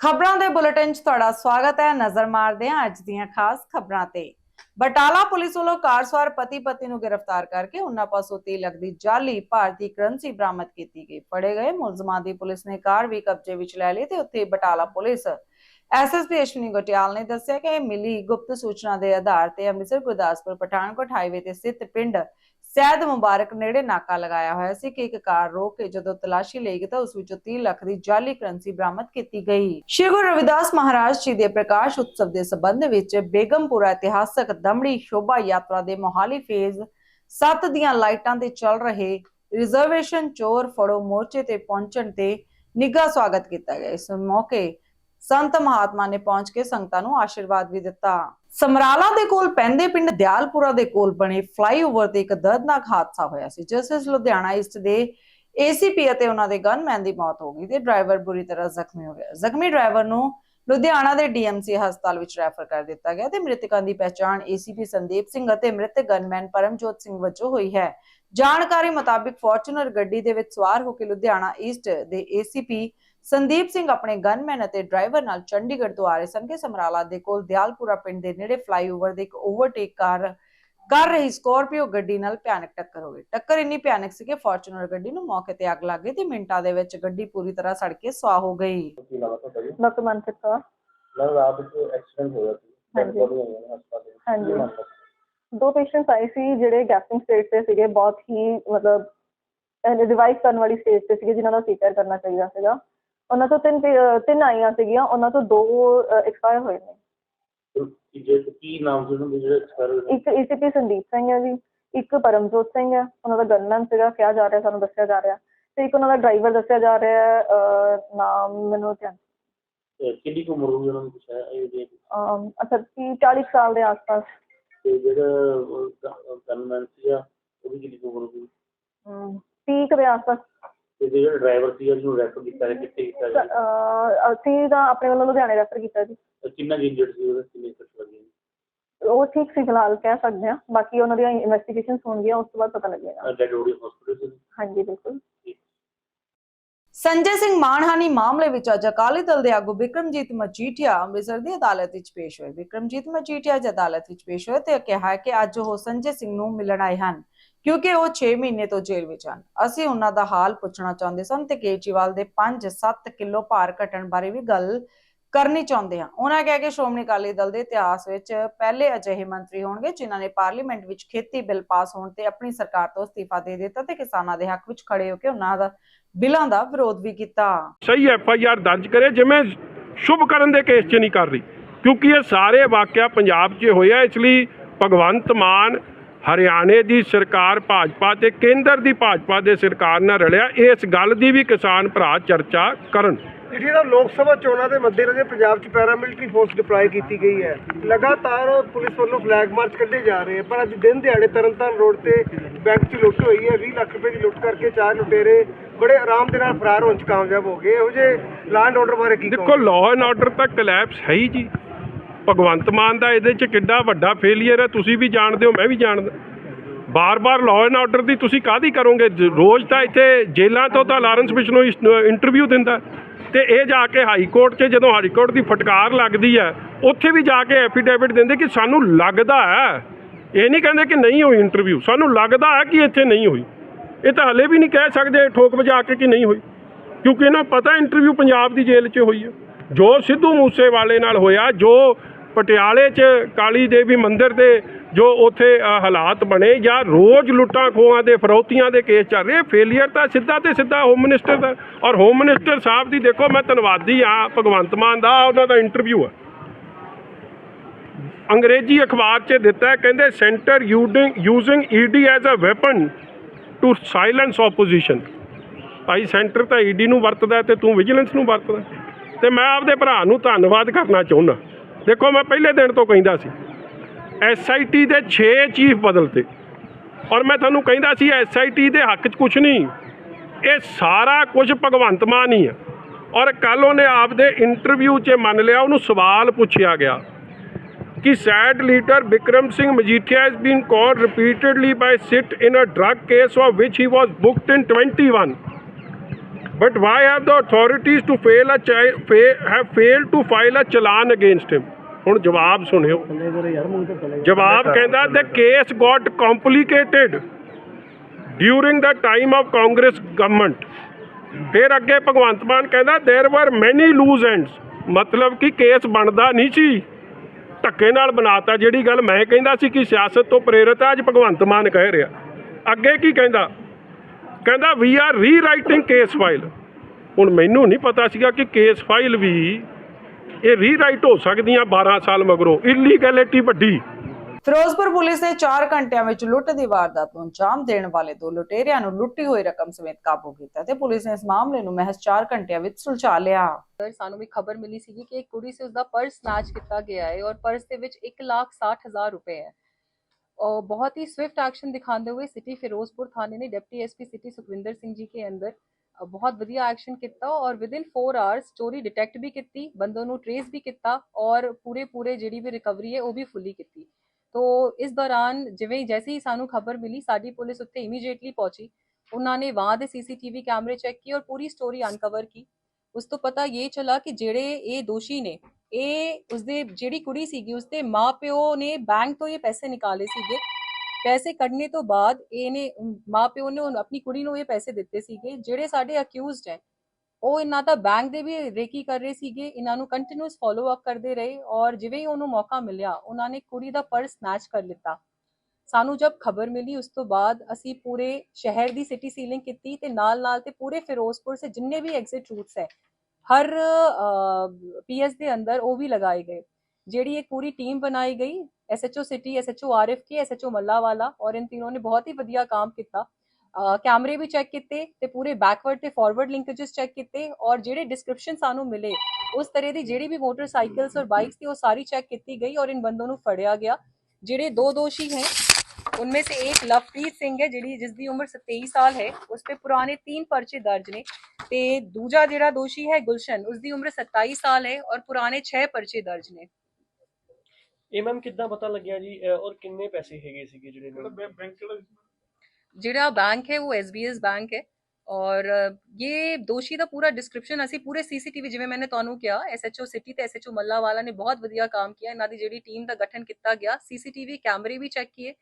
ਖਬਰਾਂ ਦੇ ਬੁਲੇਟਿਨ 'ਚ ਤੁਹਾਡਾ ਸਵਾਗਤ ਹੈ। ਨਜ਼ਰ ਮਾਰਦੇ ਹਾਂ ਅੱਜ ਦੀਆਂ ਖਾਸ ਖਬਰਾਂ ਤੇ। ਬਟਾਲਾ ਪੁਲਿਸ ਵੱਲੋਂ ਕਾਰ ਸਵਾਰ ਪਤੀ ਪਤਨੀ ਨੂੰ ਗ੍ਰਿਫਤਾਰ ਕਰਕੇ ਉਹਨਾਂ ਪਾਸੋਂ 30 ਲੱਖ ਦੀ ਜਾਲੀ ਭਾਰਤੀ ਕਰੰਸੀ ਬਰਾਮਦ ਕੀਤੀ ਗਈ। ਫੜੇ ਗਏ ਮੁਲਜ਼ਮਾਂ ਦੀ ਪੁਲਿਸ ਨੇ ਕਾਰ ਵੀ ਕਬਜ਼ੇ ਵਿੱਚ ਲੈ ਲਈ ਤੇ ਉੱਥੇ ਬਟਾਲਾ ਪੁਲਿਸ ਐਸਐਸਪੀ ਅਸ਼ਵਨੀ ਗੋਟਿਆਲ ਨੇ ਦੱਸਿਆ ਕਿ ਇਹ ਮਿਲੀ ਗੁਪਤ ਸੂਚਨਾ ਦੇ ਆਧਾਰ ਤੇ ਅੰਮ੍ਰਿਤਸਰ, ਗੁਰਦਾਸਪੁਰ, ਪਠਾਨਕੋਟ ਹਾਈਵੇ ਤੇ ਸਥਿਤ ਪਿੰਡ ਸੈਦ ਮੁਬਾਰਕ ਨੇੜੇ ਨਾਕਾ ਲਗਾਇਆ ਹੋਇਆ ਸੀ ਕਿ ਇੱਕ ਕਾਰ ਰੋਕ ਕੇ ਜਦੋਂ ਤਲਾਸ਼ੀ ਲਈ ਗਈ ਤਾਂ ਉਸ ਵਿੱਚੋਂ 30 ਲੱਖ ਦੀ ਜਾਲੀ ਕਰੰਸੀ ਬਰਾਮਦ ਕੀਤੀ ਗਈ। ਸ਼੍ਰੀ ਗੁਰੂ ਰਵਿਦਾਸ ਮਹਾਰਾਜ ਜੀ ਦੇ ਪ੍ਰਕਾਸ਼ ਉਤਸਵ ਦੇ ਸਬੰਧ ਵਿੱਚ ਬੇਗਮਪੁਰਾ ਇਤਿਹਾਸਕ ਦਮੜੀ ਸ਼ੋਭਾ ਯਾਤਰਾ ਦੇ ਮੋਹਾਲੀ ਫੇਜ਼ 7 ਦੀਆਂ ਲਾਈਟਾਂ ਤੇ ਚੱਲ ਰਹੇ ਰਿਜ਼ਰਵੇਸ਼ਨ ਚੋਰ ਫੜੋ ਮੋਰਚੇ ਤੇ ਪਹੁੰਚਣ ਤੇ ਨਿੱਘਾ ਸਵਾਗਤ ਕੀਤਾ ਗਿਆ। ਇਸ ਮੌਕੇ ਸੰਤ ਮਹਾਤਮਾ ਨੇ ਪਹੁੰਚ ਕੇ ਸੰਗਤਾਂ ਨੂੰ ਆਸ਼ੀਰਵਾਦ ਵੀ ਦਿੱਤਾ। ਸਮਰਾਲਾ ਦੇ ਕੋਲ ਪੈਂਦੇ ਪਿੰਡ ਦਿਆਲਪੁਰਾ ਦੇ ਕੋਲ ਬਣੇ ਫਲਾਈਓਵਰ ਤੇ ਇੱਕ ਦਰਦਨਾਕ ਹਾਦਸਾ ਹੋਇਆ ਸੀ, ਜਿਸ ਵਿੱਚ ਲੁਧਿਆਣਾ ਈਸਟ ਦੇ ਏਸੀਪੀ ਅਤੇ ਉਹਨਾਂ ਦੇ ਗਨਮੈਨ ਦੀ ਮੌਤ ਹੋ ਗਈ ਤੇ ਡਰਾਈਵਰ ਬੁਰੀ ਤਰ੍ਹਾਂ ਜ਼ਖਮੀ ਹੋ ਗਿਆ। ਜ਼ਖਮੀ ਡਰਾਈਵਰ ਨੂੰ ਲੁਧਿਆਣਾ ਦੇ ਡੀਐਮਸੀ ਹਸਪਤਾਲ ਵਿੱਚ ਰੈਫਰ ਕਰ ਦਿੱਤਾ ਗਿਆ ਤੇ ਮ੍ਰਿਤਕਾਂ ਦੀ ਪਛਾਣ ਏਸੀਪੀ ਸੰਦੀਪ ਸਿੰਘ ਅਤੇ ਮ੍ਰਿਤਕ ਗਨਮੈਨ ਪਰਮਜੋਤ ਸਿੰਘ ਵਜੋਂ ਹੋਈ ਹੈ। ਜਾਣਕਾਰੀ ਮੁਤਾਬਿਕ ਫੋਰਚੂਨਰ ਗੱਡੀ ਦੇ ਵਿੱਚ ਸਵਾਰ ਹੋ ਕੇ ਲੁਧਿਆਣਾ ਈਸਟ ਦੇ ਏਸੀਪੀ ਸੰਦੀਪ ਸਿੰਘ ਆਪਣੇ ਗਨਮੈਨ ਅਤੇ ਡਰਾਈਵਰ ਨਾਲ ਚੰਡੀਗੜ੍ਹ ਤੋਂ ਆ ਰਹੇ ਸਨ ਕਿ ਸਮਰਾਲਾ ਦੇ ਕੋਲ ਦਿਆਲਪੁਰਾ ਪਿੰਡ ਦੇ ਨੇੜੇ ਫਲਾਈਓਵਰ ਦੇ ਇੱਕ ਓਵਰਟੇਕ ਕਾਰ ਕਰ ਰਹੀ ਸਕੋਰਪੀਓ ਗੱਡੀ ਨਾਲ ਭਿਆਨਕ ਟੱਕਰ ਹੋ ਗਈ। ਟੱਕਰ ਇੰਨੀ ਭਿਆਨਕ ਸੀ ਕਿ ਫੋਰਚੂਨਰ ਗੱਡੀ ਨੂੰ ਮੌਕੇ ਤੇ ਅੱਗ ਲੱਗ ਗਈ ਤੇ ਮਿੰਟਾਂ ਦੇ ਵਿੱਚ ਗੱਡੀ ਪੂਰੀ ਤਰ੍ਹਾਂ ਸੜ ਕੇ ਸੁਆਹ ਹੋ ਗਈ। ਰਾਤ ਐਕਸੀਡੈਂਟ ਹੋਇਆ ਸੀ। ਹਾਂਜੀ। ਹਾਂਜੀ। ਦੋ ਪੇਸ਼ੈਂਟਸ ਆਏ ਸੀ ਜਿਹੜੇ ਗੈਸਟਿੰਗ ਸਟੇਜ ਤੇ ਸੀਗੇ। ਬਹੁਤ ਹੀ ਮਤਲਬ ਰਿਵਾਈਵ ਕਰਨ ਵਾਲੀ ਸਟੇਜ ਤੇ ਸੀਗੇ ਜਿਨ੍ਹਾਂ ਦਾ ਸੀਕਰ ਕਰਨਾ ਚਾਹੀਦਾ ਸੀਗਾ। ਉਹਨਾਂ ਤੋਂ ਤਿੰਨ ਪੇ- ਤਿੰਨ ਆਈਆਂ ਸੀਗੀਆਂ ਉਹਨਾਂ ਤੋਂ ਦੋ ਐਕਸਪਾਇਰ ਹੋਏ ਨੇ। ਕੀ ਜੇ ਕੀ ਨਾਮ ਸੀ ਉਹਨਾਂ ਦੇ ਜਿਹੜੇ ਐਕਸਪਾਇਰ ਹੋਏ ਨੇ? ਇੱਕ ਏਸੀਪੀ ਸੰਦੀਪ ਸਿੰਘ ਹੈ ਜੀ ਇੱਕ ਪਰਮਜੋਤ ਸਿੰਘ ਹੈ ਉਹਨਾਂ ਦਾ ਗਨਮੈਨ ਸੀਗਾ ਕਿਹਾ ਜਾ ਰਿਹਾ ਸਾਨੂੰ ਦੱਸਿਆ ਜਾ ਰਿਹਾ। ਤੇ ਇੱਕ ਉਹਨਾਂ ਦਾ ਡਰਾਈਵਰ ਦੱਸਿਆ ਜਾ ਰਿਹਾ ਹੈ, ਅਹ, ਨਾਮ ਮੈਨੂੰ ਧਿਆਨ ਤੇ ਕਿੰਨੀ ਕੁ ਉਮਰ ਹੋਈ ਉਹਨਾਂ ਦੀ ਪੁੱਛਿਆ ਇਹ ਜੀ ਅਮ, ਅੱਛਾ 30 40 ਸਾਲ ਦੇ ਆਸ-ਪਾਸ। ਤੇ ਜਿਹੜਾ ਗਨਮੈਨ ਸੀਗਾ ਉਹਦੀ ਕਿੰਨੀ ਕੁ ਉਮਰ ਹੋਈ ਅਮ, 30 ਕੁ ਦੇ ਆਸ-ਪਾਸ। ਤੇ ਜਿਹੜਾ ਡਰਾਈਵਰ ਸੀਗਾ ਜਿਹਨੂੰ ਰੈਫਰ ਕੀਤਾ ਹੈ ਕਿੱਥੇ ਕੀਤਾ ਜੀ ਅਹ, ਅਸੀਂ ਤਾਂ ਆਪਣੇ ਵੱਲੋਂ ਲੁਧਿਆਣੇ ਰੈਫਰ ਕੀਤਾ ਜੀ। ਤੇ ਕਿੰਨਾ ਇੰਜਰਡ ਸੀ ਉਹਦੇ? ਕਿੰਨੇ ਸੱਟ ਲੱਗੀ ਉਹ ਠੀਕ ਸੀ ਫਿਲਹਾਲ ਕਹਿ ਸਕਦੇ ਹਾਂ। ਬਾਕੀ ਉਹਨਾਂ ਦੀਆਂ ਇਨਵੈਸਟੀਗੇਸ਼ਨਸ ਹੋਣਗੀਆਂ ਉਸ ਤੋਂ ਬਾਅਦ ਪਤਾ ਲੱਗੇਗਾ। ਡੈਡ ਬੋਡੀ ਹਸਪੀਟਲ ਸੀ ਹਾਂਜੀ ਬਿਲਕੁਲ। ਸੰਜੇ ਸਿੰਘ ਮਾਨਹਾਨੀ ਮਾਮਲੇ ਵਿੱਚ ਅੱਜ ਅਕਾਲੀ ਦਲ ਦੇ ਆਗੂ ਵਿਕਰਮਜੀਤ ਮਜੀਠੀਆ ਅੰਮ੍ਰਿਤਸਰ ਦੀ ਅਦਾਲਤ ਵਿੱਚ ਪੇਸ਼ ਹੋਏ। ਵਿਕਰਮਜੀਤ ਮਜੀਠੀਆ ਅੱਜ ਅਦਾਲਤ ਵਿੱਚ ਪੇਸ਼ ਹੋਏ ਤੇ ਕਿਹਾ ਕਿ ਅੱਜ ਉਹ ਸੰਜੇ ਸਿੰਘ ਨੂੰ ਮਿਲਣ ਆਏ ਹਨ। ਕਿਉਂਕਿ ਉਹ 6 ਮਹੀਨੇ ਤੋਂ ਜੇਲ੍ਹ ਵਿੱਚ ਹਨ। ਅਸੀਂ ਉਹਨਾਂ ਦਾ ਹਾਲ ਪੁੱਛਣਾ ਚਾਹੁੰਦੇ ਸਨ ਤੇ ਕੇਜਰੀਵਾਲ ਦੇ 5-7 ਕਿਲੋ ਭਾਰ ਘਟਣ ਬਾਰੇ ਵੀ ਗੱਲ ਕਰਨੀ ਚਾਹੁੰਦੇ ਹਾਂ। ਉਹਨਾਂ ਕਿਹਾ ਕਿ ਸ਼੍ਰੋਮਣੀ ਅਕਾਲੀ ਦਲ ਦੇ ਇਤਿਹਾਸ ਵਿੱਚ ਪਹਿਲੇ ਅਜਿਹੇ ਮੰਤਰੀ ਹੋਣਗੇ ਜਿਨ੍ਹਾਂ ਨੇ ਪਾਰਲੀਮੈਂਟ ਵਿੱਚ ਖੇਤੀ ਬਿੱਲ ਪਾਸ ਹੋਣ ਤੇ ਆਪਣੀ ਸਰਕਾਰ ਤੋਂ ਅਸਤੀਫਾ ਦੇ ਦਿੱਤਾ ਤੇ ਕਿਸਾਨਾਂ ਦੇ ਹੱਕ ਵਿੱਚ ਖੜੇ ਹੋ ਕੇ ਉਹਨਾਂ ਦਾ ਬਿੱਲਾਂ ਦਾ ਵਿਰੋਧ ਵੀ ਕੀਤਾ। ਸਹੀ ਐਫ ਆਈ ਆਰ ਦਰਜ ਕਰੇ ਜਿਵੇਂ ਸ਼ੁਭ ਕਰਨ ਦੇ ਕੇਸ 'ਚ ਨਹੀਂ ਕਰ ਰਹੀ। ਕਿਉਂਕਿ ਇਹ ਸਾਰੇ ਵਾਕਿਆ ਪੰਜਾਬ 'ਚ ਹੋਇਆ ਇਸ ਲਈ ਭਗਵੰਤ ਮਾਨ ਹਰਿਆਣੇ ਦੀ ਸਰਕਾਰ ਭਾਜਪਾ ਤੇ ਕੇਂਦਰ ਦੀ ਭਾਜਪਾ ਦੇ ਸਰਕਾਰ ਨਾਲ ਰਲਿਆ ਇਸ ਗੱਲ ਦੀ ਵੀ ਕਿਸਾਨ ਭਰਾ ਚਰਚਾ ਕਰਨ। ਜਿਹੜੀ ਦਾ ਲੋਕ ਸਭਾ ਚੋਣਾਂ ਦੇ ਮੱਦੇਨਜ਼ਰ ਪੰਜਾਬ 'ਚ ਪੈਰਾਮਿਲਟਰੀ ਫੋਰਸ ਡਿਪਲਾਈ ਕੀਤੀ ਗਈ ਹੈ। ਲਗਾਤਾਰ ਪੁਲਿਸ ਵੱਲੋਂ ਫਲੈਗ ਮਾਰਚ ਕੱਢੇ ਜਾ ਰਹੇ ਪਰ ਅੱਜ ਦਿਨ ਦਿਹਾੜੇ ਤਰਨਤਾਰਨ ਰੋਡ ਤੇ ਬੈਂਕ 'ਚ ਲੁੱਟ ਹੋਈ ਹੈ 20 ਲੱਖ ਰੁਪਏ ਦੀ ਲੁੱਟ ਕਰਕੇ ਚਾਰ ਲੁਟੇਰੇ ਬੜੇ ਆਰਾਮ ਦੇ ਨਾਲ ਫਰਾਰ ਹੋਣ 'ਚ ਕਾਮਯਾਬ ਹੋ ਗਏ। ਇਹੋ ਜਿਹੇ ਲਾਂਡ ਆਰਡਰ ਬਾਰੇ ਕੀ ਦੇਖੋ? ਲਾਅ ਐਂਡ ਆਰਡਰ ਤਾਂ ਕਲੈਪਸ ਹੈ ਹੀ ਜੀ। ਭਗਵੰਤ ਮਾਨ ਦਾ ਇਹਦੇ 'ਚ ਕਿੱਡਾ ਵੱਡਾ ਫੇਲਿਅਰ ਹੈ, ਤੁਸੀਂ ਵੀ ਜਾਣਦੇ ਹੋ, ਮੈਂ ਵੀ ਜਾਣਦਾ। ਬਾਰ-ਬਾਰ ਲਾਅ ਐਂਡ ਆਰਡਰ ਦੀ ਤੁਸੀਂ ਕਾਹਦੀ ਕਰੋਗੇ? ਜ- ਰੋਜ਼ ਤਾਂ ਇੱਥੇ ਜੇਲ੍ਹਾਂ ਤੋਂ ਤਾਂ ਲਾਰੈਂਸ ਬਿਸ਼ਨੋਈ ਇੰਟਰਵਿਊ ਦਿੰਦਾ। ਤੇ ਇਹ ਜਾ ਕੇ ਹਾਈ ਕੋਰਟ 'ਚ, ਜਦੋਂ ਹਾਈ ਕੋਰਟ ਦੀ ਫਟਕਾਰ ਲੱਗਦੀ ਹੈ, ਉੱਥੇ ਵੀ ਜਾ ਕੇ ਐਫੀਡੇਵਿਟ ਦਿੰਦੇ ਕਿ ਸਾਨੂੰ ਲੱਗਦਾ ਹੈ। ਇਹ ਨਹੀਂ ਕਹਿੰਦੇ ਕਿ ਨਹੀਂ ਹੋਈ ਇੰਟਰਵਿਊ ਸਾਨੂੰ ਲੱਗਦਾ ਹੈ ਕਿ ਇੱਥੇ ਨਹੀਂ ਹੋਈ। ਇਹ ਤਾਂ ਹਲੇ ਵੀ ਨਹੀਂ ਕਹਿ ਸਕਦੇ, ਠੋਕ ਵਜਾ ਕੇ ਕਿ ਨਹੀਂ ਹੋਈ। ਕਿਉਂਕਿ ਇਹਨਾਂ ਪਤਾ ਇੰਟਰਵਿਊ ਪੰਜਾਬ ਦੀ ਜੇਲ੍ਹ 'ਚ ਹੋਈ ਹੈ। ਜੋ ਸਿੱਧੂ ਮੂਸੇਵਾਲੇ ਨਾਲ ਹੋਇਆ, ਜੋ ਪਟਿਆਲੇ 'ਚ ਕਾਲੀ ਦੇਵੀ ਮੰਦਿਰ ਦੇ ਜੋ ਉੱਥੇ ਹਾਲਾਤ ਬਣੇ ਜਾਂ ਰੋਜ਼ ਲੁੱਟਾਂ ਖੋਹਾਂ ਦੇ, ਫਰੌਤੀਆਂ ਦੇ ਕੇਸ ਚੱਲ ਰਹੇ ਫੇਲਿਅਰ ਤਾਂ ਸਿੱਧਾ ਤੇ ਸਿੱਧਾ ਹੋਮ ਮਿਨਿਸਟਰ ਦਾ ਔਰ ਹੋਮ ਮਿਨਿਸਟਰ ਸਾਹਿਬ ਦੀ ਦੇਖੋ, ਮੈਂ ਧੰਨਵਾਦੀ ਆ, ਭਗਵੰਤ ਮਾਨ ਦਾ, ਉਹਨਾਂ ਦਾ ਇੰਟਰਵਿਊ ਹੈ ਅੰਗਰੇਜ਼ੀ ਅਖਬਾਰ 'ਚ ਦਿੱਤਾ ਕਹਿੰਦੇ centre using using ED as a weapon to silence opposition Bhai centre ਤਾਂ ਈਡੀ ਨੂੰ ਵਰਤਦਾ ਹੈ ਤੇ ਤੂੰ ਵਿਜੀਲੈਂਸ ਨੂੰ ਵਰਤਦਾ ਤੇ ਮੈਂ ਆਪਦੇ ਭਰਾ ਨੂੰ ਧੰਨਵਾਦ ਕਰਨਾ ਚਾਹੁੰਦਾ। ਦੇਖੋ, ਮੈਂ ਪਹਿਲੇ ਦਿਨ ਤੋਂ ਕਹਿੰਦਾ ਸੀ ਐਸਆਈਟੀ ਦੇ 6 ਚੀਫ ਬਦਲਤੇ। ਔਰ ਮੈਂ ਤੁਹਾਨੂੰ ਕਹਿੰਦਾ ਸੀ ਐਸਆਈਟੀ ਦੇ ਹੱਕ 'ਚ ਕੁਝ ਨਹੀਂ। ਇਹ ਸਾਰਾ ਕੁਝ ਭਗਵੰਤ ਮਾਨ ਹੀ ਹੈ। ਔਰ ਕੱਲ ਉਹਨੇ ਆਪਦੇ ਇੰਟਰਵਿਊ 'ਚ ਮੰਨ ਲਿਆ, ਉਹਨੂੰ ਸਵਾਲ ਪੁੱਛਿਆ ਗਿਆ ਕਿ SAD leader Vikram Singh Majithia has been called repeatedly by sit in a drug case of which he was booked in 21 But why have the authorities to fail a child have failed to file a challan against him? ਹੁਣ ਜਵਾਬ ਸੁਣਿਓ ਜਵਾਬ ਕਹਿੰਦਾ the case got complicated during the time of Congress government ਫਿਰ ਅੱਗੇ ਭਗਵੰਤ ਮਾਨ ਕਹਿੰਦਾ there were many loose ends ਮਤਲਬ ਕਿ ਕੇਸ ਬਣਦਾ ਨਹੀਂ ਸੀ ਧੱਕੇ ਨਾਲ ਬਣਾਤਾ ਜਿਹੜੀ ਗੱਲ ਮੈਂ ਕਹਿੰਦਾ ਸੀ ਕਿ ਸਿਆਸਤ ਤੋਂ ਪ੍ਰੇਰਿਤ ਅੱਜ ਭਗਵੰਤ ਮਾਨ ਕਹਿ ਰਿਹਾ ਅੱਗੇ ਕੀ ਕਹਿੰਦਾ ਕਹਿੰਦਾ we are rewriting case file ਹੁਣ ਮੈਨੂੰ ਨਹੀਂ ਪਤਾ ਸੀਗਾ ਕਿ ਕੇਸ ਫਾਈਲ ਵੀ ਇਹ ਰੀਰਾਈਟ ਹੋ ਸਕਦੀਆਂ 12 ਸਾਲ ਮਗਰੋਂ। ਇਲੀਗੈਲਿਟੀ ਵੱਡੀ। ਫਿਰੋਜ਼ਪੁਰ ਪੁਲਿਸ ਨੇ 4 ਘੰਟਿਆਂ ਵਿੱਚ ਲੁੱਟ ਦੀ ਵਾਰਦਾਤ ਨੂੰ ਅੰਜਾਮ ਦੇਣ ਵਾਲੇ ਦੋ ਲੁਟੇਰਿਆਂ ਨੂੰ ਲੁੱਟੀ ਹੋਈ ਰਕਮ ਸਮੇਤ ਕਾਬੂ ਕੀਤਾ ਤੇ ਪੁਲਿਸ ਨੇ ਇਸ ਮਾਮਲੇ ਨੂੰ ਮਹਿਜ਼ 4 ਘੰਟਿਆਂ ਵਿੱਚ ਸੁਲਝਾ ਲਿਆ। ਸਰ ਸਾਨੂੰ ਵੀ ਖਬਰ ਮਿਲੀ ਸੀਗੀ ਕਿ ਇੱਕ ਕੁੜੀ ਸੇ ਉਸਦਾ ਪਰਸ ਸਨੈਚ ਕੀਤਾ ਗਿਆ ਹੈ ਔਰ ਪਰਸ ਦੇ ਵਿੱਚ 160000 ਰੁਪਏ ਹੈ। बहुत ही स्विफ्ट एक्शन दिखाते हुए सिटी फिरोजपुर थाने ने deputy SP city Sukhwinder Singh ji के अंदर ਅ, ਬਹੁਤ ਵਧੀਆ ਐਕਸ਼ਨ ਕੀਤਾ ਔਰ ਵਿਦਿਨ 4 ਆਵਰਸ ਚੋਰੀ ਡਿਟੈਕਟ ਵੀ ਕੀਤੀ ਬੰਦੋਂ ਨੂੰ ਟ੍ਰੇਸ ਵੀ ਕੀਤਾ ਔਰ ਪੂਰੇ ਪੂਰੇ ਜਿਹੜੀ ਵੀ ਰਿਕਵਰੀ ਹੈ ਉਹ ਵੀ ਫੁੱਲੀ ਕੀਤੀ ਤੋ ਇਸ ਦੌਰਾਨ ਜਿਵੇਂ ਜੈਸੇ ਹੀ ਸਾਨੂੰ ਖਬਰ ਮਿਲੀ ਸਾਡੀ ਪੁਲਿਸ ਉੱਤੇ ਇਮੀਡੀਏਟਲੀ ਪਹੁੰਚੀ ਉਹਨਾਂ ਨੇ ਵਹਾਂ ਦੇ ਸੀਸੀਟੀਵੀ ਕੈਮਰੇ ਚੈੱਕ ਕੀਤੇ ਔਰ ਪੂਰੀ ਸਟੋਰੀ ਅਨਕਵਰ ਕੀ ਉਸ ਤੋਂ ਪਤਾ ਇਹ ਚੱਲਾ ਕਿ ਜਿਹੜੇ ਇਹ ਦੋਸ਼ੀ ਨੇ ਇਹ ਉਸਦੇ, ਜਿਹੜੀ ਕੁੜੀ ਸੀਗੀ, ਉਸਦੇ ਮਾਪਿਓ ਨੇ ਬੈਂਕ ਤੋਂ ਇਹ ਪੈਸੇ ਨਿਕਾਲੇ ਸੀਗੇ। ਪੈਸੇ ਕੱਢਣੇ ਤੋਂ ਬਾਅਦ ਇਹਨੇ ਮਾਪਿਓ ਨੇ ਆਪਣੀ ਕੁੜੀ ਨੂੰ ਇਹ ਪੈਸੇ ਦਿੱਤੇ ਸੀਗੇ, ਜਿਹੜੇ ਸਾਡੇ ਅਕਿਊਜ਼ਡ ਹੈ। ਉਹ ਇਹਨਾਂ ਦਾ ਬੈਂਕ ਦੇ ਵੀ ਰੇਕੀ ਕਰ ਰਹੇ ਸੀਗੇ, ਇਹਨਾਂ ਨੂੰ ਕੰਟੀਨਿਊਸ ਫਾਲੋ ਅਪ ਕਰਦੇ ਰਹੇ ਔਰ ਜਿਵੇਂ ਹੀ ਉਹਨੂੰ ਮੌਕਾ ਮਿਲਿਆ, ਉਹਨਾਂ ਨੇ ਕੁੜੀ ਦਾ ਪਰਸ ਸਨੈਚ ਕਰ ਲਿੱਤਾ। ਸਾਨੂੰ ਜਦ ਖਬਰ ਮਿਲੀ, ਉਸ ਤੋਂ ਬਾਅਦ ਅਸੀਂ ਪੂਰੇ ਸ਼ਹਿਰ ਦੀ ਸਿਟੀ ਸੀਲਿੰਗ ਕੀਤੀ ਤੇ ਨਾਲ ਨਾਲ ਤੇ ਪੂਰੇ ਫਿਰੋਜ਼ਪੁਰ ਸੇ ਜਿੰਨੇ ਵੀ ਐਗਜ਼ਿਟ ਰੂਟਸ ਹੈ ਹਰ ਪੀਐਸ ਦੇ ਅੰਦਰ ਉਹ ਵੀ ਲਗਾਏ ਗਏ, ਜਿਹੜੀ ਇੱਕ ਪੂਰੀ ਟੀਮ ਬਣਾਈ ਗਈ, SHO city, SHO RFK SHO Mallawala ਔਰ ਇਨ ਤਿੰਨੋਂ ਨੇ ਬਹੁਤ ਹੀ ਵਧੀਆ ਕੰਮ ਕੀਤਾ। ਕੈਮਰੇ ਵੀ ਚੈੱਕ ਕੀਤੇ ਤੇ ਪੂਰੇ ਬੈਕਵਰਡ ਤੇ ਫਾਰਵਰਡ ਲਿੰਕੇजेस ਚੈੱਕ ਕੀਤੇ, ਔਰ ਜਿਹੜੇ ਡਿਸਕ੍ਰਿਪਸ਼ਨ ਸਾਨੂੰ ਮਿਲੇ, ਉਸ ਤਰ੍ਹਾਂ ਦੀ ਜਿਹੜੀ ਵੀ ਮੋਟਰਸਾਈਕਲਸ ਔਰ ਬਾਈਕਸ ਸੀ ਉਹ ਸਾਰੀ ਚੈੱਕ ਕੀਤੀ ਗਈ, ਔਰ ਇਨ ਬੰਦੋਂ ਨੂੰ ਫੜਿਆ ਗਿਆ, ਜਿਹੜੇ ਦੋ ਦੋਸ਼ੀ ਹੈ उनमें से एक ਲਵਪ੍ਰੀਤ ਸਿੰਘ ਹੈ ਜਿਹੜੀ ਜਿਸ ਦੀ ਉਮਰ 27 ਸਾਲ ਹੈ ਉਸ ਤੇ ਪੁਰਾਣੇ ਤਿੰਨ ਪਰਚੇ ਦਰਜ ਨੇ ਤੇ ਦੂਜਾ ਜਿਹੜਾ ਦੋਸ਼ੀ ਹੈ ਗੁਲਸ਼ਨ ਉਸ ਦੀ ਉਮਰ 27 ਸਾਲ ਹੈ ਔਰ ਪੁਰਾਣੇ 6 ਪਰਚੇ ਦਰਜ ਨੇ ਇਹ ਮੈਮ ਕਿੱਦਾਂ ਪਤਾ ਲੱਗਿਆ ਜੀ ਔਰ ਕਿੰਨੇ ਪੈਸੇ ਹੈਗੇ ਸੀਗੇ ਜਿਹੜੇ ਜਿਹੜਾ ਬੈਂਕ ਹੈ ਉਹ ਐਸਬੀਐਸ ਬੈਂਕ ਹੈ ਔਰ ਇਹ ਦੋਸ਼ੀ ਦਾ ਪੂਰਾ ਡਿਸਕ੍ਰਿਪਸ਼ਨ ਅਸੀਂ ਪੂਰੇ ਸੀਸੀਟੀਵੀ ਜਿਵੇਂ ਮੈਨੇ ਤੁਹਾਨੂੰ ਕਿਹਾ ਐਸਐਚਓ ਸਿਟੀ ਤੇ ਐਸਐਚਓ ਮੱਲਾਵਾਲਾ ਨੇ ਬਹੁਤ ਵਧੀਆ ਕੰਮ ਕੀਤਾ ਇਹਨਾਂ ਦੀ ਜਿਹੜੀ ਟੀਮ ਦਾ ਗਠਨ ਕੀਤਾ ਗਿਆ ਸੀਸੀਟੀਵੀ ਕੈਮਰੇ ਵੀ ਚੈੱਕ ਕੀਏ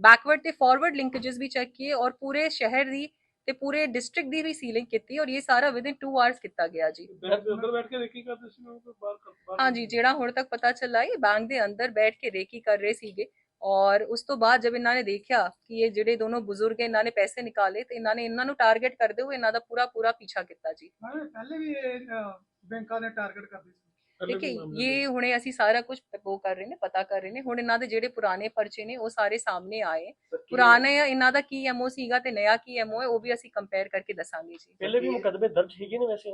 ਬੈਕਵਰਡ ਤੇ ਫਾਰਵਰਡ ਲਿੰਕੇजेस ਵੀ ਚੈੱਕ ਕੀਏ ਔਰ ਪੂਰੇ ਸ਼ਹਿਰ ਦੀ ਤੇ ਪੂਰੇ ਡਿਸਟ੍ਰਿਕਟ ਦੀ ਵੀ ਸੀਲਿੰਗ ਕੀਤੀ ਔਰ ਇਹ ਸਾਰਾ ਵਿਦਿਨ 2 ਆਵਰਸ ਕੀਤਾ ਗਿਆ ਜੀ। ਅੰਦਰ ਬੈਠ ਕੇ ਦੇਖੀ ਕਰਦੇ ਸੀ ਉਹ ਬਾਹਰ ਹਾਂਜੀ ਜਿਹੜਾ ਹੁਣ ਤੱਕ ਪਤਾ ਚੱਲਾ ਇਹ ਬੈਂਕ ਦੇ ਅੰਦਰ ਬੈਠ ਕੇ ਰੇਕੀ ਕਰ ਰਹੇ ਸੀਗੇ ਔਰ ਉਸ ਤੋਂ ਬਾਅਦ ਜਦ ਇਹਨਾਂ ਨੇ ਦੇਖਿਆ ਕਿ ਇਹ ਜਿਹੜੇ ਦੋਨੋਂ ਬਜ਼ੁਰਗ ਇਹਨਾਂ ਨੇ ਪੈਸੇ ਨਿਕਾਲੇ ਤੇ ਇਹਨਾਂ ਨੇ ਇਹਨਾਂ ਨੂੰ ਟਾਰਗੇਟ ਕਰਦੇ ਹੋਏ ਇਹਨਾਂ ਦਾ ਪੂਰਾ ਪੂਰਾ ਪਿੱਛਾ ਕੀਤਾ ਜੀ। ਪਹਿਲੇ ਵੀ ਬੈਂਕਾਂ ਨੇ ਟਾਰਗੇਟ ਕਰਦੇ ਸੀ। ਠੀਕ ਹੈ ਇਹ ਹੁਣੇ ਅਸੀਂ ਸਾਰਾ ਕੁਝ ਉਹ ਕਰ ਰਹੇ ਨੇ ਪਤਾ ਕਰ ਰਹੇ ਨੇ। ਹੁਣ ਇਹਨਾਂ ਦੇ ਜਿਹੜੇ ਪੁਰਾਣੇ ਪਰਚੇ ਨੇ ਉਹ ਸਾਰੇ ਸਾਹਮਣੇ ਆਏ। ਪੁਰਾਣੇ ਇਹਨਾਂ ਦਾ ਕੀ ਐਮਓ ਸੀਗਾ ਤੇ ਨਇਆ ਕੀ ਐਮਓ ਹੈ ਉਹ ਵੀ ਅਸੀਂ ਕੰਪੇਅਰ ਕਰਕੇ ਦੱਸਾਂਗੇ ਜੀ। ਪਹਿਲੇ ਵੀ ਮੁਕਦਮੇ ਦਰਜ ਹੈਗੇ ਨੇ ਵੈਸੇ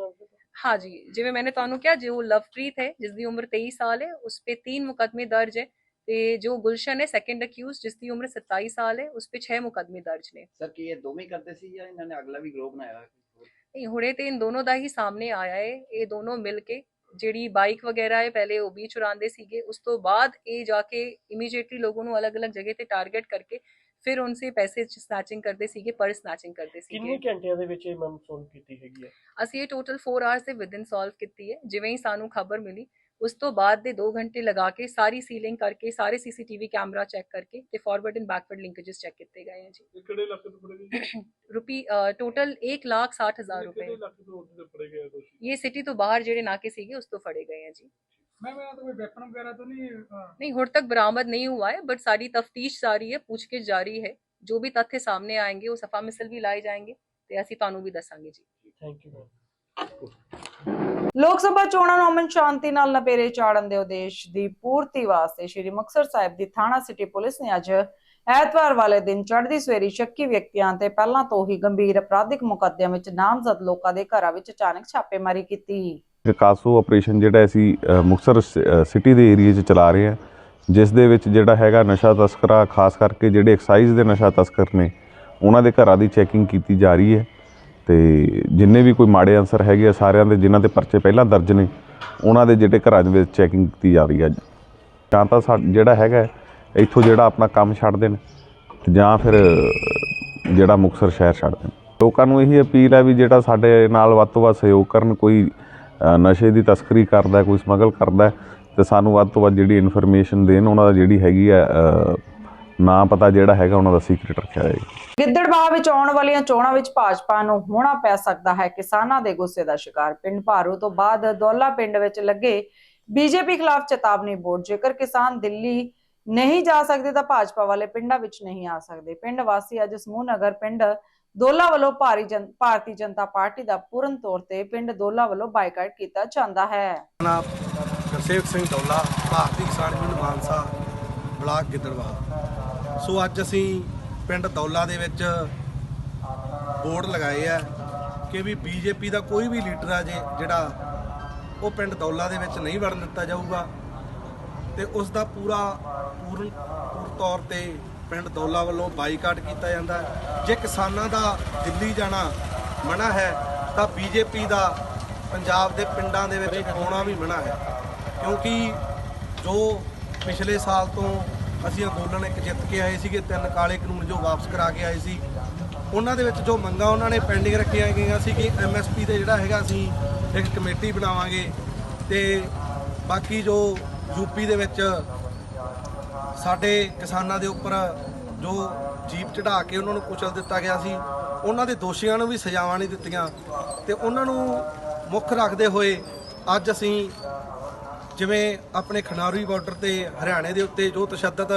ਹਾਂ ਜੀ ਜਿਵੇਂ ਮੈਨੇ ਤੁਹਾਨੂੰ ਕਿਹਾ ਜੋ ਲਵਪ੍ਰੀਤ ਹੈ ਜਿਸ ਦੀ ਉਮਰ 23 ਸਾਲ ਹੈ ਉਸ ਤੇ 3 ਮੁਕਦਮੇ ਦਰਜ ਹੈ ਤੇ ਜੋ ਗੁਲਸ਼ਨ ਹੈ ਸੈਕੰਡ ਅਕਿਊਜ਼ ਜਿਸ ਦੀ ਉਮਰ 27 ਸਾਲ ਹੈ ਉਸ ਤੇ 6 ਮੁਕਦਮੇ ਦਰਜ ਨੇ। ਸਰ ਕੀ ਇਹ ਦੋਵੇਂ ਕਰਦੇ ਸੀ ਜਾਂ ਇਹਨਾਂ ਨੇ ਅਗਲਾ ਵੀ ਗਰੋਹ ਬਣਾਇਆ? ਹੋਇਆ ਹੁਣੇ ਤੇ ਇਨ ਦੋਨੋਂ ਦਾ ਹੀ ਸਾਹਮਣੇ ਆਇਆ ਹੈ ਇਹ ਦੋਨੋਂ ਮਿਲ ਕੇ ਜਿਹੜੀ ਬਾਈਕ ਵਗੈਰਾ ਹੈ ਪਹਿਲੇ ਉਹ ਵੀ ਚੁਰਾਉਂਦੇ ਸੀਗੇ। ਉਸ ਤੋਂ ਬਾਅਦ ਇਹ ਜਾ ਕੇ ਇਮੀਡੀਏਟਲੀ ਲੋਗੋਂ ਨੂੰ ਅਲੱਗ-ਅਲੱਗ ਜਗ੍ਹਾ ਤੇ ਟਾਰਗੇਟ ਕਰਕੇ ਫਿਰ ਉਨਸੇ ਪੈਸੇ ਸਨੈਚਿੰਗ ਕਰਦੇ ਸੀਗੇ ਪਰ ਸਨੈਚਿੰਗ ਕਰਦੇ ਕਿੰਨੇ ਸੀਗੇ ਘੰਟਿਆਂ ਦੇ ਵਿੱਚ ਇਹ ਮੈਮ ਸੋਲਵ ਕੀਤੀ ਹੈਗੀ ਹੈ? ਅਸੀਂ ਇਹ ਟੋਟਲ 4 ਆਵਰਸ ਦੇ ਵਿਦਿਨ ਸੋਲਵ ਕੀਤੀ ਹੈ। ਜਿਵੇਂ ਹੀ ਸਾਨੂੰ ਖਬਰ ਮਿਲੀ उस तो बाद दे दो घंटे लगा के सारी सीलिंग करके सारे सीसीटीवी कैमरा चेक करके ते forward and backward linkages check किए गए हैं जी। रुपी टोटल एक लाख साठ हज़ार रुपए। ये सिटी तो बाहर जेडे नाके सीगे उस तो फड़े गए हैं जी। नहीं हूँ? तक बरामद नहीं हुआ है बट सारी तफ्तीश जारी है पूछ के जारी है। जो भी तथ्य सामने आएँगे वो सफ़ा मिसल भी लाए जाएँगे तो ते असी तानू भी दसांगे जी। थैंक यू ਲੋਕ ਸਭਾ ਚੋਣਾਂ ਨੂੰ ਅਮਨ ਸ਼ਾਂਤੀ ਨਾਲ ਨਪੇਰੇ ਚਾੜਨ ਦੇ ਉਦੇਸ਼ ਦੀ ਪੂਰਤੀ ਵਾਸਤੇ ਸ਼੍ਰੀ ਮੁਕਤਸਰ ਸਾਹਿਬ ਦੀ ਥਾਣਾ ਸਿਟੀ ਪੁਲਿਸ ਨੇ ਅੱਜ ਐਤਵਾਰ ਵਾਲੇ ਦਿਨ ਚੜ੍ਹਦੀ ਸਵੇਰੀ ਸ਼ੱਕੀ ਵਿਅਕਤੀਆਂ ਤੇ ਪਹਿਲਾਂ ਤੋਂ ਹੀ ਗੰਭੀਰ ਅਪਰਾਧਿਕ ਮੁਕੱਦਮਿਆਂ ਵਿੱਚ ਨਾਮਜ਼ਦ ਲੋਕਾਂ ਦੇ ਘਰਾਂ ਵਿੱਚ ਅਚਾਨਕ ਛਾਪੇਮਾਰੀ ਕੀਤੀ। ਕਾਸੋ ਆਪਰੇਸ਼ਨ ਜਿਹੜਾ ਅਸੀਂ ਅ, ਸਿਟੀ ਦੇ ਏਰੀਏ 'ਚ ਚਲਾ ਰਹੇ ਹਾਂ ਜਿਸ ਦੇ ਵਿੱਚ ਜਿਹੜਾ ਹੈਗਾ ਨਸ਼ਾ ਤਸਕਰਾ ਖਾਸ ਕਰਕੇ ਜਿਹੜੇ ਐਕਸਾਈਜ਼ ਦੇ ਨਸ਼ਾ ਤਸਕਰ ਨੇ ਉਹਨਾਂ ਦੇ ਘਰਾਂ ਦੀ ਚੈਕਿੰਗ ਕੀਤੀ ਜਾ ਰਹੀ ਹੈ। ਤੇ ਜਿੰਨੇ ਵੀ ਕੋਈ ਮਾੜੇ ਅਨਸਰ ਹੈਗੇ ਆ ਸਾਰਿਆਂ ਦੇ ਜਿਨ੍ਹਾਂ ਦੇ ਪਰਚੇ ਪਹਿਲਾਂ ਦਰਜ ਨੇ ਉਹਨਾਂ ਦੇ ਜਿਹੜੇ ਘਰਾਂ ਦੇ ਵਿੱਚ ਚੈਕਿੰਗ ਕੀਤੀ ਜਾ ਰਹੀ ਹੈ ਜਾਂ ਤਾਂ ਸਾ ਜਿਹੜਾ ਹੈਗਾ ਇੱਥੋਂ ਜਿਹੜਾ ਆਪਣਾ ਕੰਮ ਛੱਡ ਦੇਣ ਤੇ ਜਾਂ ਫਿਰ ਜਿਹੜਾ ਮੁਕਤਸਰ ਸ਼ਹਿਰ ਛੱਡ ਦੇਣ ਲੋਕਾਂ ਨੂੰ ਇਹੀ ਅਪੀਲ ਹੈ ਵੀ ਜਿਹੜਾ ਸਾਡੇ ਨਾਲ ਵੱਧ ਤੋਂ ਵੱਧ ਸਹਿਯੋਗ ਕਰਨ ਕੋਈ ਨਸ਼ੇ ਦੀ ਤਸਕਰੀ ਕਰਦਾ ਕੋਈ ਸਮਗਲ ਕਰਦਾ ਹੈ, ਤੇ ਸਾਨੂੰ ਵੱਧ ਤੋਂ ਵੱਧ ਜਿਹੜੀ ਇਨਫੋਰਮੇਸ਼ਨ ਦੇਣ ਉਹਨਾਂ ਦਾ ਜਿਹੜੀ ਹੈਗੀ ਆ ਨਾਂ ਪਤਾ ਜਿਹੜਾ ਹੈਗਾ ਉਹਨਾਂ ਦਾ ਸੀਕ੍ਰੀਟ ਰੱਖਿਆ ਜਾਏਗਾ। ਗਿੱਦੜਬਾਹ ਵਿੱਚ ਆਉਣ ਵਾਲੀਆਂ ਚੋਣਾਂ ਵਿੱਚ ਭਾਜਪਾ ਨੂੰ ਹੋਣਾ ਪੈ ਸਕਦਾ ਹੈ। ਕਿਸਾਨਾਂ ਦੇ ਗੁੱਸੇ ਦਾ ਸ਼ਿਕਾਰ। ਪਿੰਡ ਭਾਰੂ ਤੋਂ ਬਾਅਦ ਦੌਲਾ ਪਿੰਡ ਵਿੱਚ ਲੱਗੇ ਬੀਜੇਪੀ ਖਿਲਾਫ ਚੇਤਾਵਨੀ ਬੋਰਡ। ਜੇਕਰ ਕਿਸਾਨ ਦਿੱਲੀ ਨਹੀਂ ਜਾ ਸਕਦੇ ਤਾਂ ਭਾਜਪਾ ਵਾਲੇ ਪਿੰਡਾਂ ਵਿੱਚ ਨਹੀਂ ਆ ਸਕਦੇ। ਪਿੰਡ ਵਾਸੀ ਅੱਜ ਸਮੂਹ ਨਗਰ ਪਿੰਡ ਦੋਲਾ ਵੱਲੋਂ ਭਾਰੀ ਜਨ ਭਾਰਤੀ ਜਨਤਾ ਪਾਰਟੀ ਦਾ ਪੂਰਨ ਤੌਰ ਤੇ ਪਿੰਡ ਦੋਲਾ ਵੱਲੋਂ ਬਾਈਕਾਟ ਕੀਤਾ ਜਾਂਦਾ ਹੈ। Gursewak Singh Daula Bharti Kisan Union Mansa. Block Giddarwa so ਅੱਜ ਅਸੀਂ ਪਿੰਡ ਦੌਲਾ ਦੇ ਵਿੱਚ ਬੋਰਡ ਲਗਾਏ ਆ ਕਿ ਵੀ ਬੀਜੇਪੀ ਦਾ ਕੋਈ ਵੀ ਲੀਡਰ ਆ ਜੇ, ਜਿਹੜਾ ਉਹ ਪਿੰਡ ਦੌਲਾ ਦੇ ਵਿੱਚ ਨਹੀਂ ਵੜਨ ਦਿੱਤਾ ਜਾਊਗਾ ਤੇ ਉਸ ਦਾ ਪੂਰਾ ਪੂਰਨ ਪੂਰ ਤੌਰ ਤੇ ਪਿੰਡ ਦੌਲਾ ਵੱਲੋਂ ਬਾਈਕਾਟ ਕੀਤਾ ਜਾਂਦਾ ਜੇ ਕਿਸਾਨਾਂ ਦਾ ਦਿੱਲੀ ਜਾਣਾ ਮਨਾ ਹੈ, ਤਾਂ ਬੀਜੇਪੀ ਦਾ ਪੰਜਾਬ ਦੇ ਪਿੰਡਾਂ ਦੇ ਵਿੱਚ ਆਉਣਾ ਵੀ ਮਨਾ ਹੈ। ਕਿਉਂਕਿ ਜੋ ਪਿਛਲੇ ਸਾਲ ਤੋਂ ਅਸੀਂ ਅੰਦੋਲਨ ਇੱਕ ਜਿੱਤ ਕੇ ਆਏ ਸੀਗੇ, ਤਿੰਨ ਕਾਲੇ ਕਾਨੂੰਨ ਜੋ ਵਾਪਸ ਕਰਾ ਕੇ ਆਏ ਸੀ। ਉਹਨਾਂ ਦੇ ਵਿੱਚ ਜੋ ਮੰਗਾਂ ਉਹਨਾਂ ਨੇ ਪੈਂਡਿੰਗ ਰੱਖੀਆਂ ਗਈਆਂ ਸੀ ਕਿ ਐਮਐਸਪੀ ਤੇ ਜਿਹੜਾ ਹੈਗਾ ਅਸੀਂ ਇੱਕ ਕਮੇਟੀ ਬਣਾਵਾਂਗੇ ਤੇ ਬਾਕੀ ਜੋ ਯੂਪੀ ਦੇ ਵਿੱਚ ਸਾਡੇ ਕਿਸਾਨਾਂ ਦੇ ਉੱਪਰ ਜੋ ਜੀਪ ਚੜਾ ਕੇ ਉਹਨਾਂ ਨੂੰ ਕੁਚਲ ਦਿੱਤਾ ਗਿਆ ਸੀ, ਉਹਨਾਂ ਦੇ ਦੋਸ਼ੀਆਂ ਨੂੰ ਵੀ ਸਜ਼ਾਵਾਂ ਨਹੀਂ ਦਿੱਤੀਆਂ ਤੇ ਉਹਨਾਂ ਨੂੰ ਮੁੱਖ ਰੱਖਦੇ ਹੋਏ ਅੱਜ ਅਸੀਂ ਜਿਵੇਂ ਆਪਣੇ ਖਨਾਰੀ ਬਾਰਡਰ ਤੇ ਹਰਿਆਣੇ ਦੇ ਉੱਤੇ ਜੋ ਤਸ਼ੱਦਦ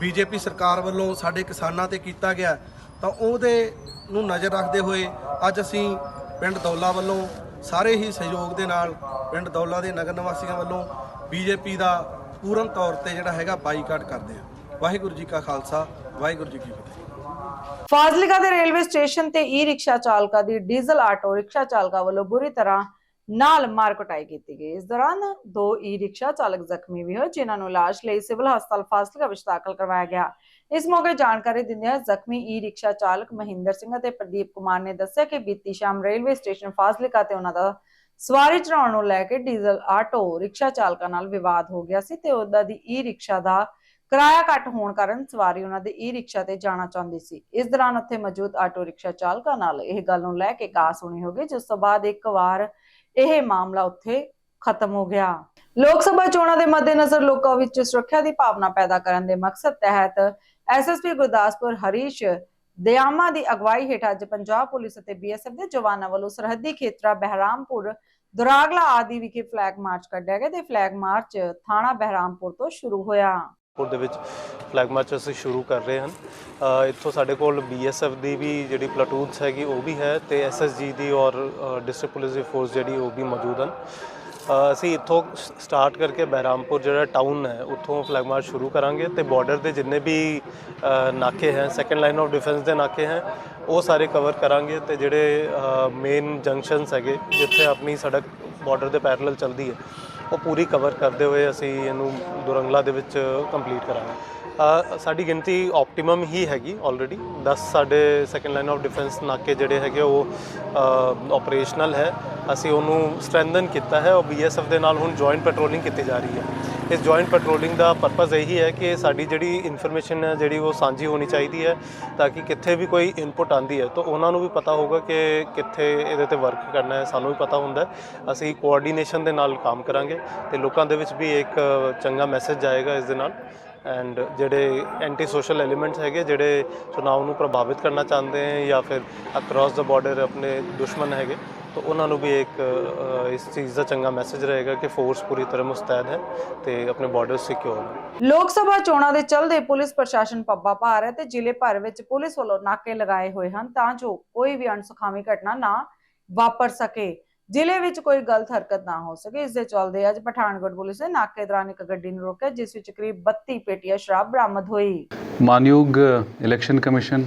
ਬੀਜੇਪੀ ਸਰਕਾਰ ਵੱਲੋਂ ਸਾਡੇ ਕਿਸਾਨਾਂ ਤੇ ਕੀਤਾ ਗਿਆ, ਤਾਂ ਉਹਦੇ ਨੂੰ ਨਜ਼ਰ ਰੱਖਦੇ ਹੋਏ ਅੱਜ ਅਸੀਂ ਪਿੰਡ ਦੌਲਾ ਵੱਲੋਂ ਸਾਰੇ ਹੀ ਸਹਿਯੋਗ ਦੇ ਨਾਲ ਪਿੰਡ ਦੌਲਾ ਦੇ ਨਗਰ ਨਿਵਾਸੀਆਂ ਵੱਲੋਂ ਬੀਜੇਪੀ ਦਾ ਪੂਰਨ ਤੌਰ ਤੇ ਜਿਹੜਾ ਹੈਗਾ ਬਾਈਕਾਟ ਕਰਦੇ ਆ ਵਾਹਿਗੁਰੂ ਜੀ ਕਾ ਖਾਲਸਾ, ਵਾਹਿਗੁਰੂ ਜੀ ਕੀ ਫਤਿਹ। ਫਾਜ਼ਿਲਕਾ ਦੇ ਰੇਲਵੇ ਸਟੇਸ਼ਨ ਤੇ ਈ ਰਿਕਸ਼ਾ ਚਾਲਕਾਂ ਦੀ ਡੀਜ਼ਲ ਆਟੋ ਰਿਕਸ਼ਾ ਚਾਲਕਾਂ ਵੱਲੋਂ ਬੁਰੀ ਤਰ੍ਹਾਂ ਨਾਲ ਮਾਰ ਕੁਟਾਈ ਕੀਤੀ ਗਈ। ਇਸ ਦੌਰਾਨ ਦੋ ਈ ਰਿਕਸ਼ਾ ਚਾਲਕ ਜ਼ਖਮੀ ਵੀ ਹੋਏ, ਜਿਨ੍ਹਾਂ ਨੂੰ ਇਲਾਜ ਲਈ ਸਿਵਲ ਹਸਪਤਾਲ ਫਾਜ਼ਿਲਕਾ ਵਿੱਚ ਦਾਖਲ ਕਰਵਾਇਆ ਗਿਆ। ਇਸ ਮੌਕੇ ਜਾਣਕਾਰੀ ਦਿੰਦਿਆਂ ਜ਼ਖਮੀ ਈ ਰਿਕਸ਼ਾ ਚਾਲਕ ਮਹਿੰਦਰ ਸਿੰਘ ਅਤੇ ਪ੍ਰਦੀਪ ਕੁਮਾਰ ਨੇ ਦੱਸਿਆ ਕਿ ਬੀਤੀ ਸ਼ਾਮ ਰੇਲਵੇ ਸਟੇਸ਼ਨ ਫਾਜ਼ਿਲਕਾ ਤੇ ਉਹਨਾਂ ਦਾ ਸਵਾਰੀ ਚੜਾਉਣ ਨੂੰ ਲੈ ਕੇ ਡੀਜ਼ਲ, ਆਟੋ, ਰਿਕਸ਼ਾ ਚਾਲਕਾਂ ਨਾਲ ਵਿਵਾਦ ਹੋ ਗਿਆ ਸੀ ਤੇ ਉਹਦਾ ਦੀ ਈ ਰਿਕਸ਼ਾ ਦਾ ਕਿਰਾਇਆ ਘੱਟ ਹੋਣ ਕਾਰਨ ਸਵਾਰੀ ਉਹਨਾਂ ਦੇ ਈ ਰਿਕਸ਼ਾ ਤੇ ਜਾਣਾ ਚਾਹੁੰਦੀ ਸੀ। ਇਸ ਦੌਰਾਨ ਉੱਥੇ ਮੌਜੂਦ ਆਟੋ ਰਿਕਸ਼ਾ ਚਾਲਕਾਂ ਨਾਲ ਇਹ ਗੱਲ ਨੂੰ ਲੈ ਕੇ ਕਾਸ ਹੋਣੀ ਹੋ ਗਈ, ਜਿਸ ਤੋਂ ਬਾਅਦ ਇੱਕ ਵਾਰ ਇਹ ਮਾਮਲਾ ਉੱਥੇ ਖਤਮ ਹੋ ਗਿਆ। ਲੋਕ ਸਭਾ ਚੋਣਾਂ ਦੇ ਮੱਦੇਨਜ਼ਰ ਲੋਕਾਂ ਵਿੱਚ ਸੁਰੱਖਿਆ ਦੀ ਭਾਵਨਾ ਪੈਦਾ ਕਰਨ ਦੇ ਮਕਸਦ ਤਹਿਤ ਐਸਐਸਪੀ ਗੁਰਦਾਸਪੁਰ ਹਰੀਸ਼ ਦਿਆਮਾ ਦੀ ਅਗਵਾਈ ਹੇਠ ਅੱਜ ਪੰਜਾਬ ਪੁਲਿਸ ਅਤੇ ਬੀਐਸਐਫ ਦੇ ਜਵਾਨਾਂ ਵੱਲੋਂ ਸਰਹੱਦੀ ਖੇਤਰਾਂ ਬਹਿਰਾਮਪੁਰ, ਦੁਰਾਗਲਾ ਆਦਿ ਵਿਖੇ ਫਲੈਗ ਮਾਰਚ ਕੱਢਿਆ ਗਿਆ ਤੇ ਫਲੈਗ ਮਾਰਚ ਥਾਣਾ ਬਹਿਰਾਮਪੁਰ ਤੋਂ ਸ਼ੁਰੂ ਹੋਇਆ। ਪੁਰ ਦੇ ਵਿੱਚ ਫਲੈਗ ਮਾਰਚ ਅਸੀਂ ਸ਼ੁਰੂ ਕਰ ਰਹੇ ਹਨ। ਇੱਥੋਂ ਸਾਡੇ ਕੋਲ ਬੀਐਸਐਫ ਦੀ ਵੀ ਜਿਹੜੀ ਪਲਾਟੂਨਸ ਹੈਗੀ ਉਹ ਵੀ ਹੈ ਤੇ ਐਸਐਸਜੀ ਦੀ ਔਰ ਡਿਸਟ੍ਰਿਕਟ ਪੁਲਿਸ ਦੀ ਫੋਰਸ ਜਿਹੜੀ ਉਹ ਵੀ ਮੌਜੂਦ ਹਨ। ਅਸੀਂ ਇੱਥੋਂ ਸਟਾਰਟ ਕਰਕੇ ਬਹਿਰਾਮਪੁਰ ਜਿਹੜਾ ਟਾਊਨ ਹੈ, ਉੱਥੋਂ ਫਲੈਗ ਮਾਰਚ ਸ਼ੁਰੂ ਕਰਾਂਗੇ ਤੇ ਬਾਰਡਰ ਦੇ ਜਿੰਨੇ ਵੀ ਨਾਕੇ ਹੈ ਸੈਕੰਡ ਲਾਈਨ ਆਫ ਡਿਫੈਂਸ ਦੇ ਨਾਕੇ ਹੈ, ਉਹ ਸਾਰੇ ਕਵਰ ਕਰਾਂਗੇ ਤੇ ਜਿਹੜੇ ਮੇਨ ਜੰਕਸ਼ਨਸ ਹੈਗੇ, ਜਿੱਥੇ ਆਪਣੀ ਸੜਕ ਬਾਰਡਰ ਦੇ ਪੈਰਲਲ ਚੱਲਦੀ ਹੈ, ਉਹ ਪੂਰੀ ਕਵਰ ਕਰਦੇ ਹੋਏ ਅਸੀਂ ਇਹਨੂੰ ਦੁਰੰਗਲਾ ਦੇ ਵਿੱਚ ਕੰਪਲੀਟ ਕਰਾਂਗੇ। ਸਾਡੀ ਗਿਣਤੀ ਆਪਟੀਮਮ ਹੀ ਹੈਗੀ ਆਲਰੇਡੀ 10 ਸਾਡੇ ਸੈਕੰਡ ਲਾਈਨ ਆਫ ਡਿਫੈਂਸ ਨਾਕੇ ਜਿਹੜੇ ਹੈਗੇ ਉਹ ਆਪਰੇਸ਼ਨਲ ਹੈ। ਅਸੀਂ ਉਹਨੂੰ ਸਟਰੈਂਥਨ ਕੀਤਾ ਹੈ। ਔਰ ਬੀਐਸਐਫ ਦੇ ਨਾਲ ਹੁਣ ਜੁਆਇੰਟ ਪੈਟਰੋਲਿੰਗ ਕੀਤੀ ਜਾ ਰਹੀ ਹੈ। ਇਸ ਜੁਆਇੰਟ ਪੈਟਰੋਲਿੰਗ ਦਾ ਪਰਪਸ ਇਹੀ ਹੈ ਕਿ ਸਾਡੀ ਜਿਹੜੀ ਇਨਫੋਰਮੇਸ਼ਨ ਹੈ, ਜਿਹੜੀ ਉਹ ਸਾਂਝੀ ਹੋਣੀ ਚਾਹੀਦੀ ਹੈ, ਤਾਂ ਕਿ ਕਿੱਥੇ ਵੀ ਕੋਈ ਇਨਪੁਟ ਆਂਦੀ ਹੈ। ਤਾਂ ਉਹਨਾਂ ਨੂੰ ਵੀ ਪਤਾ ਹੋਊਗਾ ਕਿ ਕਿੱਥੇ ਇਹਦੇ ਤੇ ਵਰਕ ਕਰਨਾ ਹੈ। ਸਾਨੂੰ ਵੀ ਪਤਾ ਹੁੰਦਾ ਅਸੀਂ ਕੋਆਰਡੀਨੇਸ਼ਨ ਦੇ ਨਾਲ ਕੰਮ ਕਰਾਂਗੇ ਤੇ ਲੋਕਾਂ ਦੇ ਵਿੱਚ ਵੀ ਇੱਕ ਚੰਗਾ ਮੈਸੇਜ ਜਾਏਗਾ ਇਸ ਦੇ ਨਾਲ। ਐਂਡ ਜਿਹੜੇ ਐਂਟੀ ਸੋਸ਼ਲ ਐਲੀਮੈਂਟਸ ਹੈਗੇ, ਜਿਹੜੇ ਚੁਣਾਵ ਨੂੰ ਪ੍ਰਭਾਵਿਤ ਕਰਨਾ ਚਾਹੁੰਦੇ ਹੈ ਜਾਂ ਫਿਰ ਅਕ੍ਰੋਸ ਦਾ ਬਾਰਡਰ ਆਪਣੇ ਦੁਸ਼ਮਣ ਹੈਗੇ, ਤਾਂ ਉਹਨਾਂ ਨੂੰ ਵੀ ਇੱਕ ਇਸ ਚੀਜ਼ ਦਾ ਚੰਗਾ ਮੈਸੇਜ ਰਹੇਗਾ ਕਿ ਫੋਰਸ ਪੂਰੀ ਤਰ੍ਹਾਂ ਮੁਸਤੈਦ ਹੈ ਤੇ ਆਪਣੇ ਬਾਰਡਰ ਸਿਕਿਉਰ ਹੈ ਲੋਕ ਸਭਾ ਚੋਣਾਂ ਦੇ ਚਲਦੇ ਪੁਲਿਸ ਪ੍ਰਸ਼ਾਸਨ ਪੱਬਾ ਭਾਰ ਹੈ ਤੇ ਜ਼ਿਲ੍ਹੇ ਭਰ ਵਿੱਚ ਪੁਲਿਸ ਵੱਲੋਂ ਨਾਕੇ ਲਗਾਏ ਹੋਏ ਹਨ ਤਾਂ ਜੋ ਕੋਈ ਵੀ ਅਣਸੁਖਾਵੀ ਘਟਨਾ ਨਾ ਵਾਪਰ ਸਕੇ। ਜ਼ਿਲ੍ਹੇ ਵਿੱਚ ਕੋਈ ਗਲਤ ਹਰਕਤ ਨਾ ਹੋ ਸਕੇ, ਇਸ ਦੇ ਚਲਦੇ ਅੱਜ ਪਠਾਨਕੋਟ ਪੁਲਿਸ ਨੇ ਨਾਕੇ ਦੌਰਾਨ ਇੱਕ ਗੱਡੀ ਨੂੰ ਰੋਕਿਆ, ਜਿਸ ਵਿੱਚ ਕਰੀਬ 32 ਪੇਟੀਆਂ ਸ਼ਰਾਬ ਬਰਾਮਦ ਹੋਈ। ਮਾਨਯੋਗ ਇਲੈਕਸ਼ਨ ਕਮਿਸ਼ਨ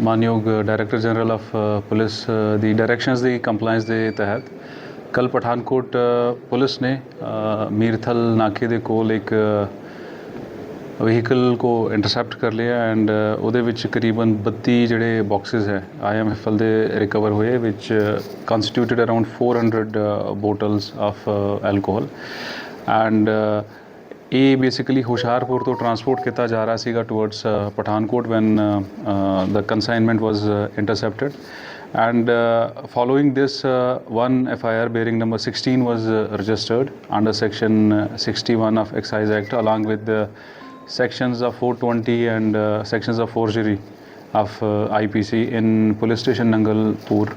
ਮਾਨਯੋਗ ਡਾਇਰੈਕਟਰ ਜਨਰਲ ਆਫ ਪੁਲਿਸ ਦੀ ਡਾਇਰੈਕਸ਼ਨਸ ਦੀ ਕੰਪਲਾਈਂਸ ਦੇ ਤਹਿਤ ਕੱਲ ਪਠਾਨਕੋਟ ਪੁਲਿਸ ਨੇ ਮੀਰਥਲ ਨਾਕੇ ਦੇ ਕੋਲ ਇੱਕ ਵਹੀਕਲ ਕੋ ਇੰਟਰਸੈਪਟ ਕਰ ਲਿਆ ਐਂਡ ਉਹਦੇ ਵਿੱਚ ਕਰੀਬਨ 32 ਜਿਹੜੇ ਬਾਕਸਸ ਹੈ ਆਈਐਮਐਫਐਲ ਦੇ ਰਿਕਵਰ ਹੋਏ ਵਿਚ constituted around 400 bottles of alcohol and ਇਹ ਬੇਸਿਕਲੀ ਹੁਸ਼ਿਆਰਪੁਰ ਤੋਂ ਟਰਾਂਸਪੋਰਟ ਕੀਤਾ ਜਾ ਰਿਹਾ ਸੀਗਾ towards Pathankot when the consignment was intercepted and uh, following this uh, one FIR bearing number 16 was uh, registered under section uh, 61 of Excise Act along with the sections of 420 and uh, sections of forgery of uh, IPC in police station Nangalpur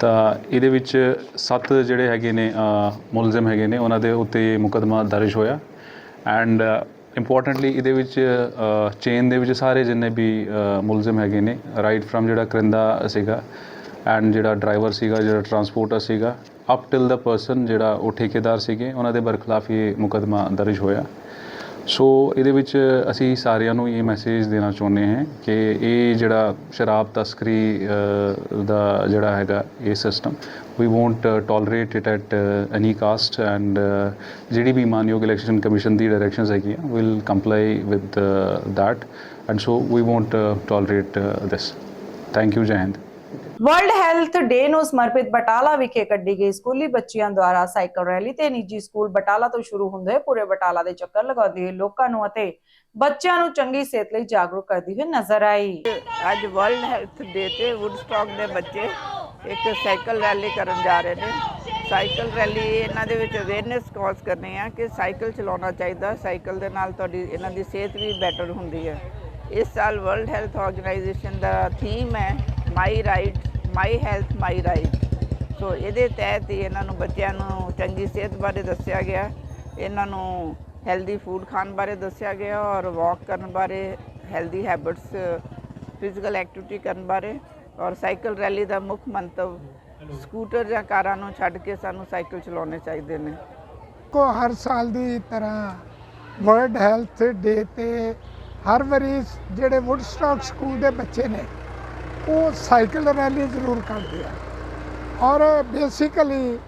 ਤਾਂ ਇਹਦੇ ਵਿੱਚ ਸੱਤ ਜਿਹੜੇ ਹੈਗੇ ਨੇ ਮੁਲਜ਼ਮ ਹੈਗੇ ਨੇ ਉਹਨਾਂ ਦੇ ਉੱਤੇ ਮੁਕਦਮਾ ਦਰਜ ਹੋਇਆ। ਐਂਡ ਇੰਪੋਰਟੈਂਟਲੀ uh, ਇਹਦੇ ਵਿੱਚ ਚੇਨ ਦੇ ਵਿੱਚ ਸਾਰੇ ਜਿੰਨੇ ਵੀ ਮੁਲਜ਼ਮ ਹੈਗੇ ਨੇ ਰਾਈਟ ਫਰਮ ਜਿਹੜਾ ਕਰਿੰਦਾ ਸੀਗਾ ਐਂਡ ਜਿਹੜਾ ਡਰਾਈਵਰ ਸੀਗਾ ਜਿਹੜਾ ਟਰਾਂਸਪੋਰਟਰ ਸੀਗਾ ਅਪ ਟਿਲ ਦਾ ਪਰਸਨ ਜਿਹੜਾ ਉਹ ਠੇਕੇਦਾਰ ਸੀਗੇ ਉਹਨਾਂ ਦੇ ਬਰਖਲਾਫ ਇਹ ਮੁਕਦਮਾ ਦਰਜ ਹੋਇਆ। ਸੋ ਇਹਦੇ ਵਿੱਚ ਅਸੀਂ ਸਾਰਿਆਂ ਨੂੰ ਇਹ ਮੈਸੇਜ ਦੇਣਾ ਚਾਹੁੰਦੇ ਹਾਂ ਕਿ ਇਹ ਜਿਹੜਾ ਸ਼ਰਾਬ ਤਸਕਰੀ ਦਾ ਜਿਹੜਾ ਹੈਗਾ ਇਹ system we won't tolerate it at any cost and ਜਿਹੜੀ ਵੀ ਮਾਨਯੋਗ ਇਲੈਕਸ਼ਨ ਕਮਿਸ਼ਨ ਦੀ ਡਾਇਰੈਕਸ਼ਨਸ ਹੈਗੀਆਂ will comply with that and so we won't tolerate this thank you Jai Hind world health day ਨੂੰ ਸਮਰਪਿਤ ਬਟਾਲਾ ਵਿਖੇ ਕੱਢੀ ਗਈ ਸਕੂਲੀ ਬੱਚਿਆਂ ਦੁਆਰਾ ਸਾਈਕਲ ਰੈਲੀ ਤੇ ਨਿੱਜੀ ਸਕੂਲ ਬਟਾਲਾ ਤੋਂ ਸ਼ੁਰੂ ਹੁੰਦੇ ਪੂਰੇ ਬਟਾਲਾ ਦੇ ਚੱਕਰ ਲਗਾਉਂਦੀ ਹੋਈ ਲੋਕਾਂ ਨੂੰ ਅਤੇ ਬੱਚਿਆਂ ਨੂੰ ਚੰਗੀ ਸਿਹਤ ਲਈ ਜਾਗਰੂਕ ਕਰਦੀ ਹੋਈ ਨਜ਼ਰ ਆਈ। ਅੱਜ ਵਰਲਡ ਹੈਲਥ ਡੇ ਤੇ ਵੁੱਡਸਟਾਕ ਦੇ ਬੱਚੇ ਇੱਕ ਸਾਈਕਲ ਰੈਲੀ ਕਰਨ ਜਾ ਰਹੇ ਨੇ। ਸਾਈਕਲ ਰੈਲੀ ਇਹਨਾਂ ਦੇ ਵਿੱਚ ਅਵੇਅਰਨੈਸ ਕਾਜ਼ ਕਰਨੀ ਆ ਕਿ ਸਾਈਕਲ ਚਲਾਉਣਾ ਚਾਹੀਦਾ। ਸਾਈਕਲ ਦੇ ਨਾਲ ਤੁਹਾਡੀ ਇਹਨਾਂ ਦੀ ਸਿਹਤ ਵੀ ਬੈਟਰ ਹੁੰਦੀ ਹੈ। ਇਸ ਸਾਲ ਵਰਲਡ ਹੈਲਥ ਆਰਗੇਨਾਈਜੇਸ਼ਨ ਦਾ ਥੀਮ ਹੈ my right my health my right so ਇਹਦੇ ਤਹਿਤ ਹੀ ਇਹਨਾਂ ਨੂੰ ਬੱਚਿਆਂ ਨੂੰ ਚੰਗੀ ਸਿਹਤ ਬਾਰੇ ਦੱਸਿਆ ਗਿਆ। ਇਹਨਾਂ ਨੂੰ ਹੈਲਦੀ ਫੂਡ ਖਾਣ ਬਾਰੇ ਦੱਸਿਆ ਗਿਆ ਔਰ ਵਾਕ ਕਰਨ ਬਾਰੇ ਹੈਲਦੀ ਹੈਬਿਟਸ ਫਿਜ਼ੀਕਲ ਐਕਟੀਵਿਟੀ ਕਰਨ ਬਾਰੇ। ਔਰ ਸਾਈਕਲ ਰੈਲੀ ਦਾ ਮੁੱਖ ਮੰਤਵ, ਸਕੂਟਰ ਜਾਂ ਕਾਰਾਂ ਨੂੰ ਛੱਡ ਕੇ ਸਾਨੂੰ ਸਾਈਕਲ ਚਲਾਉਣੇ ਚਾਹੀਦੇ ਨੇ। ਕੋ ਹਰ ਸਾਲ ਦੀ ਤਰ੍ਹਾਂ ਵਰਲਡ ਹੈਲਥ ਡੇ ਤੇ ਹਰ ਵਾਰੀ ਜਿਹੜੇ ਵੁੱਡਸਟਾਕ ਸਕੂਲ ਦੇ ਬੱਚੇ ਨੇ ਉਹ ਸਾਈਕਲ ਰੈਲੀ ਜ਼ਰੂਰ ਕਰਦੇ ਆ। ਔਰ ਬੇਸਿਕਲੀ